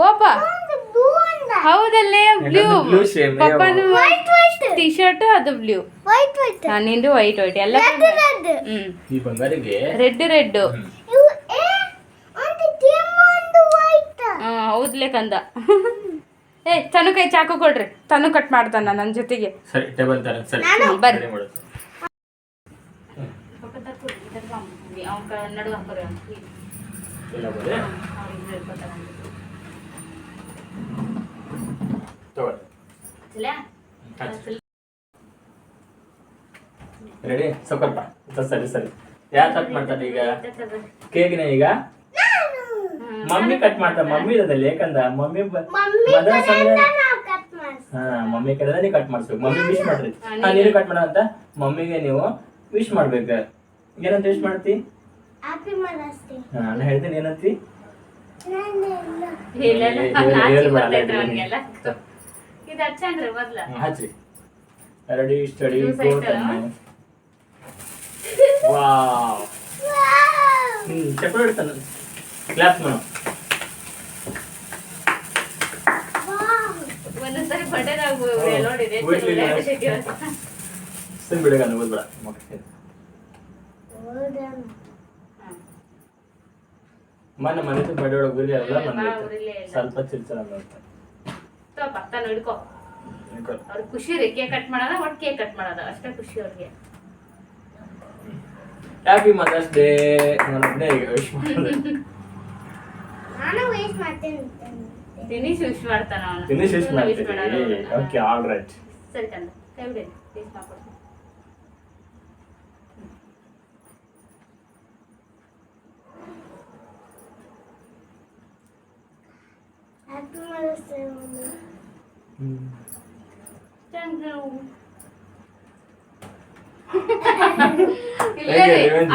ಓಪ. ಒಂದು ಬ್ಲೂ. ಅಂದ ಹೌದಲ್ಲೇ ಬ್ಲೂ ವೈಟ್ ಟಿ ಶರ್ಟ್ ಅದು ಬ್ಲೂ ವೈಟ್ ವೈಟ್. ನಿಂದು ವೈಟ್ ವೈಟ್. ಎಲ್ಲ ರೆಡ್ ಈ ಬಂಗಾರಿಗೆ? ರೆಡ್ ಹೌದ್ಲೆ ಕಂದ. ಏ ತನು ಕೈ ಚಾಕು ಕೊಡ್ರಿ. ತನು ಕಟ್ ಮಾಡ್ತಾನ ನನ್ನ ಜೊತೆಗೆ. ಸರಿ ಟೇಬಲ್ ತರ ಸರಿ. ಹ್ಮ್, ಬರ್ರಿ. ready ಮಾಡುತ್ತೆ. ಇಲ್ಲ ಬರ್ರಿ. ತಗೊಳ್ಳಿ. ರೆಡಿ? ಸ್ವಲ್ಪ ಸರಿ ಸರಿ. ಯಾರು ಕಟ್ ಮಾಡ್ತಾರೆ ಈಗ? ಕೇಕ್ನ ಈಗ? ಮಮ್ಮಿ ಕಟ್ ಮಾಡ್ತಾ ಮಮ್ಮಿ ಇರೋದಲ್ಲಿ ಯಾಕಂದ ಮಮ್ಮಿ ಬ- ಮಮ್ಮಿ ಹಾ ಕಡೆ ನೀವು ಕಟ್ ಮಾಡಿಸ್ಬೇಕು. ಮಮ್ಮಿ ವಿಶ್ ಮಾಡ್ರಿ. ಹಾ ನೀನು ಕಟ್ ಮಾಡ ಅಂತ ಮಮ್ಮಿಗೆ ನೀವು ವಿಶ್ ಮಾಡ್ಬೇಕು. ಏನಂತ ವಿಶ್ ಮಾಡ್ತಿ? ಹ್ಯಾಪಿ ಮದರ್ಸ್ ಡೇ ಹಾ ನಾನು ಹೇಳ್ತೀನಿ ಏನಂತಿ? Ready steady? ವಾವ್ ಹ್ಮ್ ಚಪ್ಪಲಿ ಇಡ್ತಾನೆ ಕ್ಲಾಪ್ ಮಾಡು. ಒಂದೊಂದ್ಸರಿ ನೋಡಿದೆ. ಸರಿ ಬಿಡಗ ಓದ್ಬೇಡ. ಮಕ್ಕಳು ಮೊನ್ನೆ ಮನೆ ಬಡಿ ಒಳಗೆ ಎಲ್ಲ ಬಂದೈತೆ. ಸ್ವಲ್ಪ ಚಿಲ್ಚಲ ಅಂತ ಪಕ್ಕ ಖುಷಿ ರೀ ಕೇಕ್ ಕಟ್ ಮಾಡೋದ ಒಟ್ಟು ಕೇಕ್ ಕಟ್ ಮಾಡೋದ. ಅಷ್ಟೇ ಖುಷಿ ಅವ್ರಿಗೆ. ಹ್ಯಾಪಿ ಮದರ್ಸ್ ಡೇ ಈಗ ವಿಶ್ ಮಾಡಿದೆ. ನಾನು ವೇಸ್ಟ್ ಮಾಡ್ತೇನೆ ತಿನಿಸ್ ವಿಶ್ ಮಾಡ್ತಾನ ಅವನು. ಫಿನಿಶ್ ಇಷ್ಟ ವಿಶ್ ಮಾಡ್ತೀವಿ ಓಕೆ ಆಲ್ ರೈಟ್ ಸರಿ ಕಂದ ಕೈ ಬಿಡಿ ವಿಶ್ ಮಾಡ್ಕೊಡ್ತೀನಿ ಹ್ಯಾಪಿ ಮದರ್ಸ್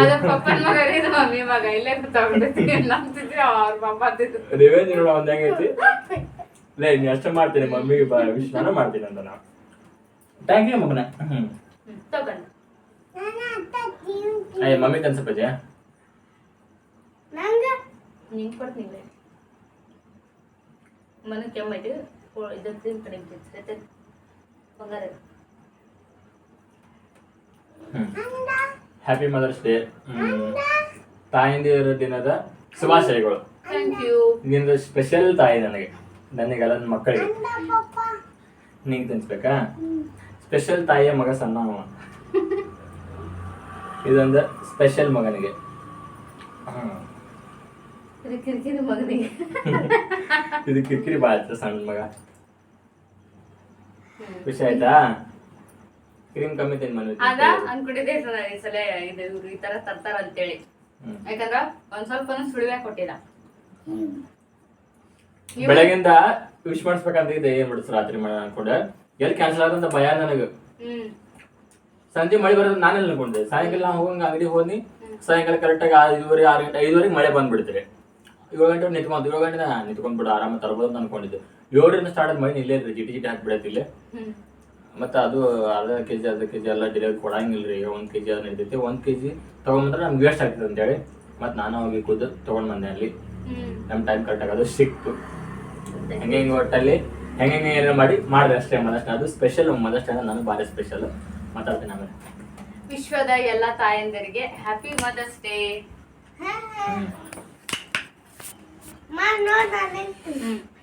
ಅದ ಪಪ್ಪನ ಮಗ ಇದು ಮಮ್ಮಿ ಮಗ ಇಲ್ಲೇ ಅವ್ರ ಪಪ್ಪ ಅಂತಿದ್ರು ರಿವೆಂಜ್ ನೋಡೋ ಒಂದ್ ಹೆಂಗೈತಿ? ಲೇ ನೀ ಅಷ್ಟ ಮಾಡ್ತೀನಿ ಮಮ್ಮಿಗೆ ವಿಶ್ ನಾನು ಮಾಡ್ತೀನಿ ಅಂತ ನಾ ಥ್ಯಾಂಕ್ ಯು ಮಗನ. ಹ್ಮ್. ಹ್ಮ್, ತಗೊಂಡು. ಅಯ್ಯ ಮಮ್ಮಿ ಕನ್ಸಪ್ಪಜೆ ನಂಗ? ನಿಂಗೆ ಕೊಡ್ತೀನಿ ಮನೆ ಕೆಮ್ಮೈತಿ ಕಡಿಮೆ ತಿನ್ಸುತ್ತೆ ಬಂಗಾರ. ಅಂದ ಹ್ಯಾಪಿ ಮದರ್ಸ್ ಡೇ ತಾಯಂದಿರ ದಿನದ ಶುಭಾಶಯಗಳು. ನಿಂದು ಸ್ಪೆಷಲ್ ತಾಯಿ ನನಗೆ. ನನಗೆ ಅಲ್ಲ ಮಕ್ಕಳಿಗೆ. ನಿಂಗೆ ತಿನ್ಸ್ಬೇಕಾ? ಸ್ಪೆಷಲ್ ತಾಯಿಯ ಮಗ ಸಣ್ಣ ಇದೊಂದು ಸ್ಪೆಷಲ್ ಮಗನಿಗೆ. ಇದು ಕಿರಿಕಿರಿ ಮಗನಿಗೆ. ಇದು ಕಿರಿಕಿರಿ ಭಾಳ ಸಣ್ಣ ಮಗ. ಖುಷಿ ಆಯ್ತಾ? ಕ್ರೀಮ್ ಕಮ್ಮಿ ತಿನ್ ಮನೆ ಅದ ಅನ್ಕೊಂಡಿದ್ದೆ ಈ ಸಲ ಇದು ಇವ್ರು ಈ ತರ ತರ್ತಾರ ಅಂತೇಳಿ. ಹೇಳಿ ಯಾಕಂದ್ರ ಒಂದ್ ಸ್ವಲ್ಪ ಸುಳಿವೆ ಕೊಟ್ಟಿಲ್ಲ. ಬೆಳಗಿಂದ ವಿಶ್ ಮಾಡಿಸ್ಬೇಕಂತ ಇದೆ ಏನ್ ಬಿಡಿಸ್ ರಾತ್ರಿ ಮಾಡೋಣ ಅನ್ಕೊಂಡೆ. ಎಲ್ಲಿ ಕ್ಯಾನ್ಸಲ್ ಆದಂತ ಭಯ ನನಗೆ. ಸಂಜೆ ಮಳೆ ಬರೋದು ನಾನೇ ಅನ್ಕೊಂಡೆ. ಸಾಯಂಕಾಲ ನಾವು ಹೋಗಂಗ ಅಂಗಡಿ ಹೋಗಿ ಸಾಯಂಕಾಲ ಕರೆಕ್ಟಾಗಿ ಐದುವರೆ ಆರು ಗಂಟೆ ಐದುವರೆಗೆ ಮಳೆ ಬಂದ್ಬಿಡ್ತೀರಿ ಏಳು ಗಂಟೆ ನಿಂತ್ಕೊಂಡು ಏಳು ಗಂಟೆ ನಿಂತ್ಕೊಂಡ್ಬಿಡು ಆರಾಮ ತರ್ಬೋದು ಅಂತ ಅನ್ಕೊಂಡಿದ್ದೆ. ಏಳರಿಂದ ಸ್ಟಾರ್ಟ್ ಮಳೆ ಇಲ್ಲೇ ಜಿಟಿ ಜಿಟಿ ಹಾಕ್ಬಿಡತ್ತಿಲ್ಲೇ ಮತ್ತೆ ಅದು ಅರ್ಧ ಕೆ ಜಿ ಅರ್ಧ ಕೆ ಜಿ ಎಲ್ಲ ಡೆಲಿವರಿ ಕೊಡಂಗಿಲ್ಲ ರೀ ಒಂದು ಕೆ ಜಿ ಅದು ನಡೀತೈತಿ ಒಂದು ಕೆ ಜಿ ತೊಗೊಂಬಂದ್ರೆ ನಮ್ಗೆ ವೇಸ್ಟ್ ಆಗ್ತದೆ ಅಂತೇಳಿ ಮತ್ತೆ ನಾನು ಹೋಗಿ ಕೂತು ತೊಗೊಂಡು ಬಂದೆ ಅಲ್ಲಿ. ಹ್ಮ್. ನಮ್ಮ ಟೈಮ್ ಕರೆಕ್ಟಾಗಿ ಅದು ಸಿಕ್ತು. ಹೆಂಗೆ ಹೆಂಗೆ ಒಟ್ಟಲ್ಲಿ ಹೆಂಗೆ ಹೆಂಗೆ ಏನೇನು ಮಾಡಿ ಮಾಡಿದೆ ಅಷ್ಟೇ ಮದರ್ಸ್ ಅದು ಸ್ಪೆಷಲ್ ಮದರ್ಸ್ ಡೇ ನನಗೆ ಭಾರಿ ಸ್ಪೆಷಲ್ ಮಾತಾಡ್ತೀನಿ ಆಮೇಲೆ. ವಿಶ್ವದ ಎಲ್ಲ ತಾಯಂದರಿಗೆ ಹ್ಯಾಪಿ ಮದರ್ಸ್ ಡೇ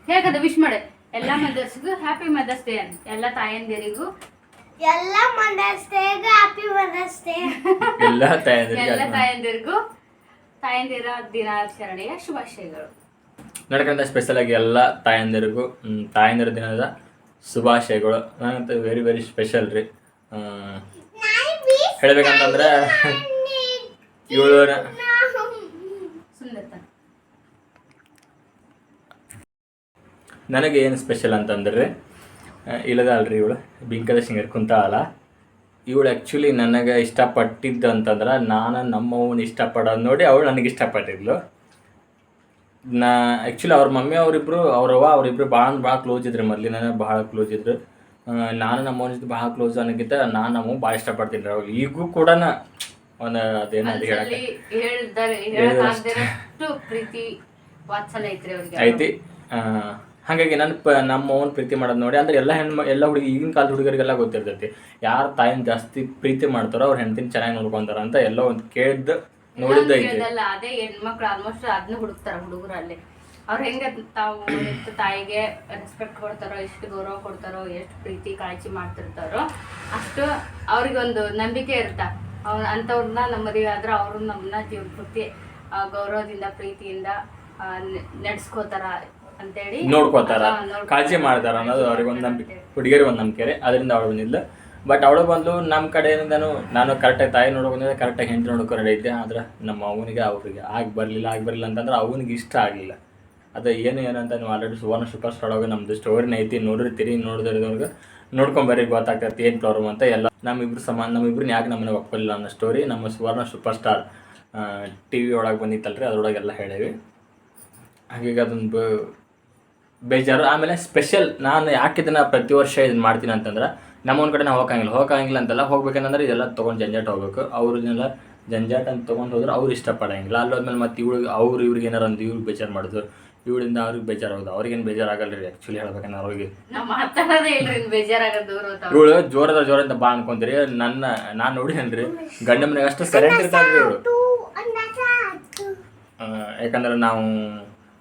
ಹೇಗದ ವಿಶ್ ಮಾಡೆ? ಎಲ್ಲ ಮದರ್ಸ್ಗೂ ಹ್ಯಾಪಿ ಮದರ್ಸ್ ಡೇ ಅಂತ. ಎಲ್ಲ ತಾಯಂದಿರಿಗೂ. ಎಲ್ಲ ಮದರ್ಸ್ ಡೇಗೂ ಹ್ಯಾಪಿ ಮದರ್ಸ್ ಡೇ ಎಲ್ಲ ತಾಯಂದಿರಿಗೆ ಎಲ್ಲ ತಾಯಂದಿರಿಗೂ ತಾಯಂದಿರ ದಿನಾಚರಣೆಯ ಶುಭಾಶಯಗಳು. ನಡ್ಕೊಂಡ ಸ್ಪೆಷಲ್ ಆಗಿ ಎಲ್ಲ ತಾಯಂದಿರಿಗೂ ತಾಯಂದಿರ ದಿನದ ಶುಭಾಶಯಗಳು. ನನಗಂತೂ ವೆರಿ ವೆರಿ ಸ್ಪೆಷಲ್ ರೀ. ಹೇಳ್ಬೇಕಂತಂದ್ರೆ ಇವಳು ನನಗೆ ಏನು ಸ್ಪೆಷಲ್ ಅಂತಂದ್ರೆ ಇಲ್ಲದ ಅಲ್ರಿ ಇವಳು ಬಿಂಕದ ಶೃಂಗರ್ ಕುಂತ ಅಲ್ಲ ಇವಳು ಆ್ಯಕ್ಚುಲಿ ನನಗೆ ಇಷ್ಟಪಟ್ಟಿದ್ದು ಅಂತಂದ್ರೆ ನಾನು ನಮ್ಮವನ್ನ ಇಷ್ಟಪಡೋದು ನೋಡಿ ಅವಳು ನನಗೆ ಇಷ್ಟಪಟ್ಟಿದ್ಲು. ನಾ ಆ್ಯಕ್ಚುಲಿ ಅವ್ರ ಮಮ್ಮಿ ಅವರಿಬ್ರು ಅವ್ರವ್ವ ಅವರಿಬ್ರು ಭಾಳ ಭಾಳ ಕ್ಲೋಸ್ ಇದ್ರು ಮೊದಲಿನ ಭಾಳ ಕ್ಲೋಸ್ ಇದ್ರು. ನಾನು ನಮ್ಮವನ ಜೊತೆ ಭಾಳ ಕ್ಲೋಸ್ ಅನ್ನೋಕ್ಕಿಂತ ನಾನು ನಮ್ಮ ಭಾಳ ಇಷ್ಟಪಡ್ತೀನಿ ರೀ ಅವ್ರು ಈಗೂ ಕೂಡ ಒಂದು ಅದೇನು ಅದು ಹೇಳಕ್ಕೆ. ಐತಿ. ಹಾಗಾಗಿ ನನ್ನ ಪ ನಮ್ಮ ಅವ್ನ ಪ್ರೀತಿ ಮಾಡೋದು ನೋಡಿ ಅಂದ್ರೆ ಎಲ್ಲ ಹೆಣ್ಮ ಎಲ್ಲ ಹುಡುಗಿ ಈಗಿನ ಕಾಲದ ಹುಡುಗರಿಗೆಲ್ಲ ಗೊತ್ತಿರ್ತೈತಿ. ಯಾರು ತಾಯಿನ ಜಾಸ್ತಿ ಪ್ರೀತಿ ಮಾಡ್ತಾರೋ ಅವ್ರ ಹೆಂಡತಿನ ಚೆನ್ನಾಗಿ ನೋಡ್ಕೊಂತಾರ ಅಂತ ಎಲ್ಲ ಒಂದು ಕೇಳ್ದ ನೋಡಿದ್ದೈತಿ ಕೇಳ್ದಲ್ಲ ಅದೇ ಹೆಣ್ಮಕ್ಳು ಆಲ್ಮೋಸ್ಟ್ ಅದನ್ನ ಹುಡುಕ್ತಾರ ಹುಡುಗರಲ್ಲಿ. ಅವ್ರು ಹೆಂಗ ತಾವು ಎಷ್ಟು ತಾಯಿಗೆ ರೆಸ್ಪೆಕ್ಟ್ ಕೊಡ್ತಾರೋ ಎಷ್ಟು ಗೌರವ ಕೊಡ್ತಾರೋ ಎಷ್ಟು ಪ್ರೀತಿ ಕಾಳಜಿ ಮಾಡ್ತಿರ್ತಾರೋ ಅಷ್ಟು ಅವ್ರಿಗೊಂದು ನಂಬಿಕೆ ಇರುತ್ತ ಅವ್ರ ಅಂಥವ್ರನ್ನ ನಮ್ಮ ಮದುವೆ ಆದ್ರೆ ಅವರು ನಮ್ಮನ್ನ ಜೀವನ ಪೂರ್ತಿ ಆ, ಗೌರವದಿಂದ ಪ್ರೀತಿಯಿಂದ ನಡೆಸ್ಕೋತಾರ. ಅಂತೇಳಿ ನೋಡ್ಕೋತಾರ. ಕಾಳಜಿ ಮಾಡ್ತಾರ ಅನ್ನೋದು ಅವ್ರಿಗೆ ಒಂದು ನಂಬಿಕೆ ಹುಡುಗಿಯರಿಗೆ ಒಂದು ನಂಬಿಕೆ ಅದರಿಂದ ಅವಳು ಬಂದಿಲ್ಲ ಬಟ್ ಅವಳು ಬಂದು ನಮ್ಮ ಕಡೆಯಿಂದನೂ ನಾನು ಕರೆಕ್ಟಾಗಿ ತಾಯಿ ನೋಡೋ ಬಂದಿದ್ದೆ ಕರೆಕ್ಟಾಗಿ ಹೆಂಡತಿ ನೋಡೋಕೆ ರೆಡಿ ಇದ್ದೆ. ಆದ್ರೆ ನಮ್ಮ ಅವನಿಗೆ ಅವ್ರಿಗೆ ಆಗಿ ಬರಲಿಲ್ಲ ಆಗಿ ಬರಲಿಲ್ಲ ಅಂತಂದ್ರೆ ಅವನಿಗೆ ಇಷ್ಟ ಆಗಲಿಲ್ಲ. ಅದು ಏನು ಏನಂತ ನೀವು ಆಲ್ರೆಡಿ ಸುವರ್ಣ ಸೂಪರ್ ಸ್ಟಾರ್ ಒಳಗೆ ನಮ್ಮದು ಸ್ಟೋರಿನ ಐತಿ ನೋಡಿರ್ತೀರಿ ನೋಡಿದ್ರವ್ರಿಗೆ ನೋಡ್ಕೊಂಬರಿ ಗೊತ್ತಾಗ್ತೈತಿ ಏನು ಪ್ರಾಬ್ಲಮ್ ಅಂತ ಎಲ್ಲ. ನಮ್ಮಿಬ್ರು ಸಮಾನ ನಮ್ಮಿಬ್ರನ್ನ ಯಾಕೆ ನಮ್ಮನೆ ಒಪ್ಪಲಿಲ್ಲ ಅನ್ನೋ ಸ್ಟೋರಿ ನಮ್ಮ Suvarna super star T V ಒಳಗೆ ಬಂದಿತ್ತಲ್ರಿ ಅದ್ರೊಳಗೆಲ್ಲ ಹೇಳೇವಿ. ಹಾಗಾಗಿ ಅದೊಂದು ಬೇಜಾರು. ಆಮೇಲೆ ಸ್ಪೆಷಲ್ ನಾನು ಯಾಕೆ ಇದನ್ನ ಪ್ರತಿ ವರ್ಷ ಇದನ್ನ ಮಾಡ್ತೀನಿ ಅಂತಂದ್ರೆ ನಮ್ಮ ಒಂದು ಕಡೆ ನಾವು ಹೋಗಂಗಿಲ್ಲ. ಹೋಗಂಗಿಲ್ಲ ಅಂತಲ್ಲ ಹೋಗ್ಬೇಕಂದ್ರೆ ಇದೆಲ್ಲ ತೊಗೊಂಡು ಜಂಜಾಟ ಹೋಗ್ಬೇಕು. ಅವ್ರನ್ನೆಲ್ಲ ಜಂಜಾಟ ಅಂತ ತೊಗೊಂಡು ಹೋದ್ರೆ ಅವ್ರು ಇಷ್ಟಪಡಂಗಿಲ್ಲ ಅಲ್ಲೋದ್ಮೇಲೆ ಮತ್ತೆ ಇವಳು ಅವ್ರು ಇವ್ರಿಗೆ ಏನಾರು ಒಂದು ಇವ್ರಿಗೆ ಬೇಜಾರು ಮಾಡಿದ್ರು ಇವಳಿಂದ ಅವ್ರಿಗೆ ಬೇಜಾರು ಹೌದು ಅವ್ರಿಗೇನು ಬೇಜಾರು ಆಗಲ್ಲ ರೀ ಆ್ಯಕ್ಚುಲಿ ಹೇಳ್ಬೇಕಂದ್ರೆ ಅವ್ರಿಗೆ ಇವಳು ಜೋರದ ಜೋರಿಂದ ಬಾ ಅನ್ಕೊಂತೀರಿ. ನನ್ನ ನಾನು ನೋಡಿನಲ್ರಿ ಗಂಡ ಮನೆಗೆ ಅಷ್ಟು ಸೈಲೆಂಟ್ ಇರ್ತಾರೆ ಇವಳು. ಯಾಕಂದ್ರೆ ನಾವು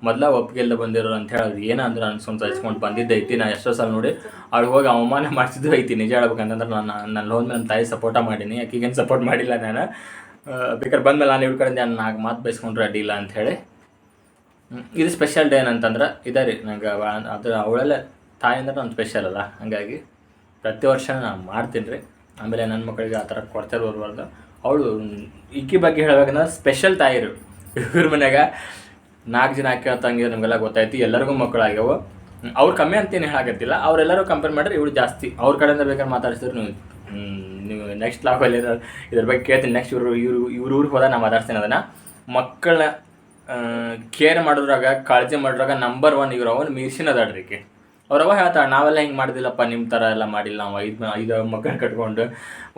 ಮೊದಲ ಒಪ್ಪಿಗೆ ಇಲ್ಲದೆ ಬಂದಿರೋ ಅಂತ ಹೇಳೋದು ಏನಂದ್ರೆ ನಾನು ಸ್ವಂತ ಹಚ್ಕೊಂಡು ಬಂದಿದ್ದೆ ಐತಿ, ನಾ ಎಷ್ಟೋ ಸಲ ನೋಡಿ ಅವ್ಳು ಹೋಗಿ ಅವಮಾನ ಮಾಡ್ತಿದ್ದು ಐತಿ. ನಿಜ ಹೇಳ್ಬೇಕಂತಂದ್ರೆ ನಾನು ನನ್ನ ಹೋದ್ಮೇಲೆ ನನ್ನ ತಾಯಿ ಸಪೋರ್ಟ ಮಾಡೀನಿ ಆಕಿಗೇನು ಸಪೋರ್ಟ್ ಮಾಡಿಲ್ಲ ನಾನು. ಬೇಕಾದ್ರೆ ಬಂದ್ಮೇಲೆ ನಾನು ಇವ್ರ ನಾನು ನಾಲ್ಕು ಮಾತು ಬೈಸ್ಕೊಂಡ್ರೆ ಅಡ್ಡಿಲ್ಲ ಅಂತ ಹೇಳಿ. ಇದು ಸ್ಪೆಷಲ್ ಡೇ ಏನಂತಂದ್ರೆ ಇದೆ ರೀ, ನಂಗೆ ಅದು ಅವಳೆಲ್ಲ ತಾಯಿ ಅಂದ್ರೆ ಒಂದು ಸ್ಪೆಷಲ್ ಅಲ್ಲ. ಹಾಗಾಗಿ ಪ್ರತಿ ವರ್ಷ ನಾನು ಮಾಡ್ತೀನಿ ರೀ. ಆಮೇಲೆ ನನ್ನ ಮಕ್ಕಳಿಗೆ ಆ ಥರ ಕೊಡ್ತಾ ಬರಬಾರ್ದು ಅವಳು ಇಕ್ಕಿ ಬಗ್ಗೆ ಹೇಳ್ಬೇಕಂದ್ರೆ ಸ್ಪೆಷಲ್ ತಾಯಿರು ಇವ್ರ ಮನ್ಯಾಗ ನಾಲ್ಕು ಜನ ಅಕ್ಕ ತಂಗಿ ನಮಗೆಲ್ಲ ಗೊತ್ತಾಯ್ತು, ಎಲ್ಲರಿಗೂ ಮಕ್ಕಳಾಗ್ಯಾವ. ಅವ್ರು ಕಮ್ಮಿ ಅಂತೇನು ಹೇಳಾಕತ್ತಿಲ್ಲ. ಅವರೆಲ್ಲರೂ ಕಂಪೇರ್ ಮಾಡಿದ್ರೆ ಇವಳು ಜಾಸ್ತಿ. ಅವ್ರ ಕಡೆಯಿಂದ ಬೇಕಾದ್ರೆ ಮಾತಾಡ್ಸಿದ್ರು ನೀವು ನೀವು ನೆಕ್ಸ್ಟ್ ಲಾಗಲ್ಲಿ ಇದ್ರ ಬಗ್ಗೆ ಕೇಳ್ತೀನಿ. ನೆಕ್ಸ್ಟ್ ಇವರು ಇವರು, ಇವ್ರ ಊರಿಗೆ ಹೋದಾಗ ನಾನು ಮಾತಾಡ್ತೀನಿ ಅದನ್ನು. ಮಕ್ಕಳ ಕೇರ್ ಮಾಡೋದ್ರಾಗ, ಕಾಳಜಿ ಮಾಡಿದ್ರಾಗ ನಂಬರ್ ಒನ್ ಇವ್ರು ಅವನು ಮೀರ್ಸಿನ ಅದಾಡ್ರಿಕೆ ಅವ್ರವ ಹೇಳ್ತಾಳೆ, ನಾವೆಲ್ಲ ಹಿಂಗೆ ಮಾಡಿದಿಲ್ಲಪ್ಪ ನಿಮ್ಮ ಥರ ಎಲ್ಲ ಮಾಡಿಲ್ಲ, ನಾವು ಐದು ಐದು ಮಕ್ಕಳು ಕಟ್ಕೊಂಡು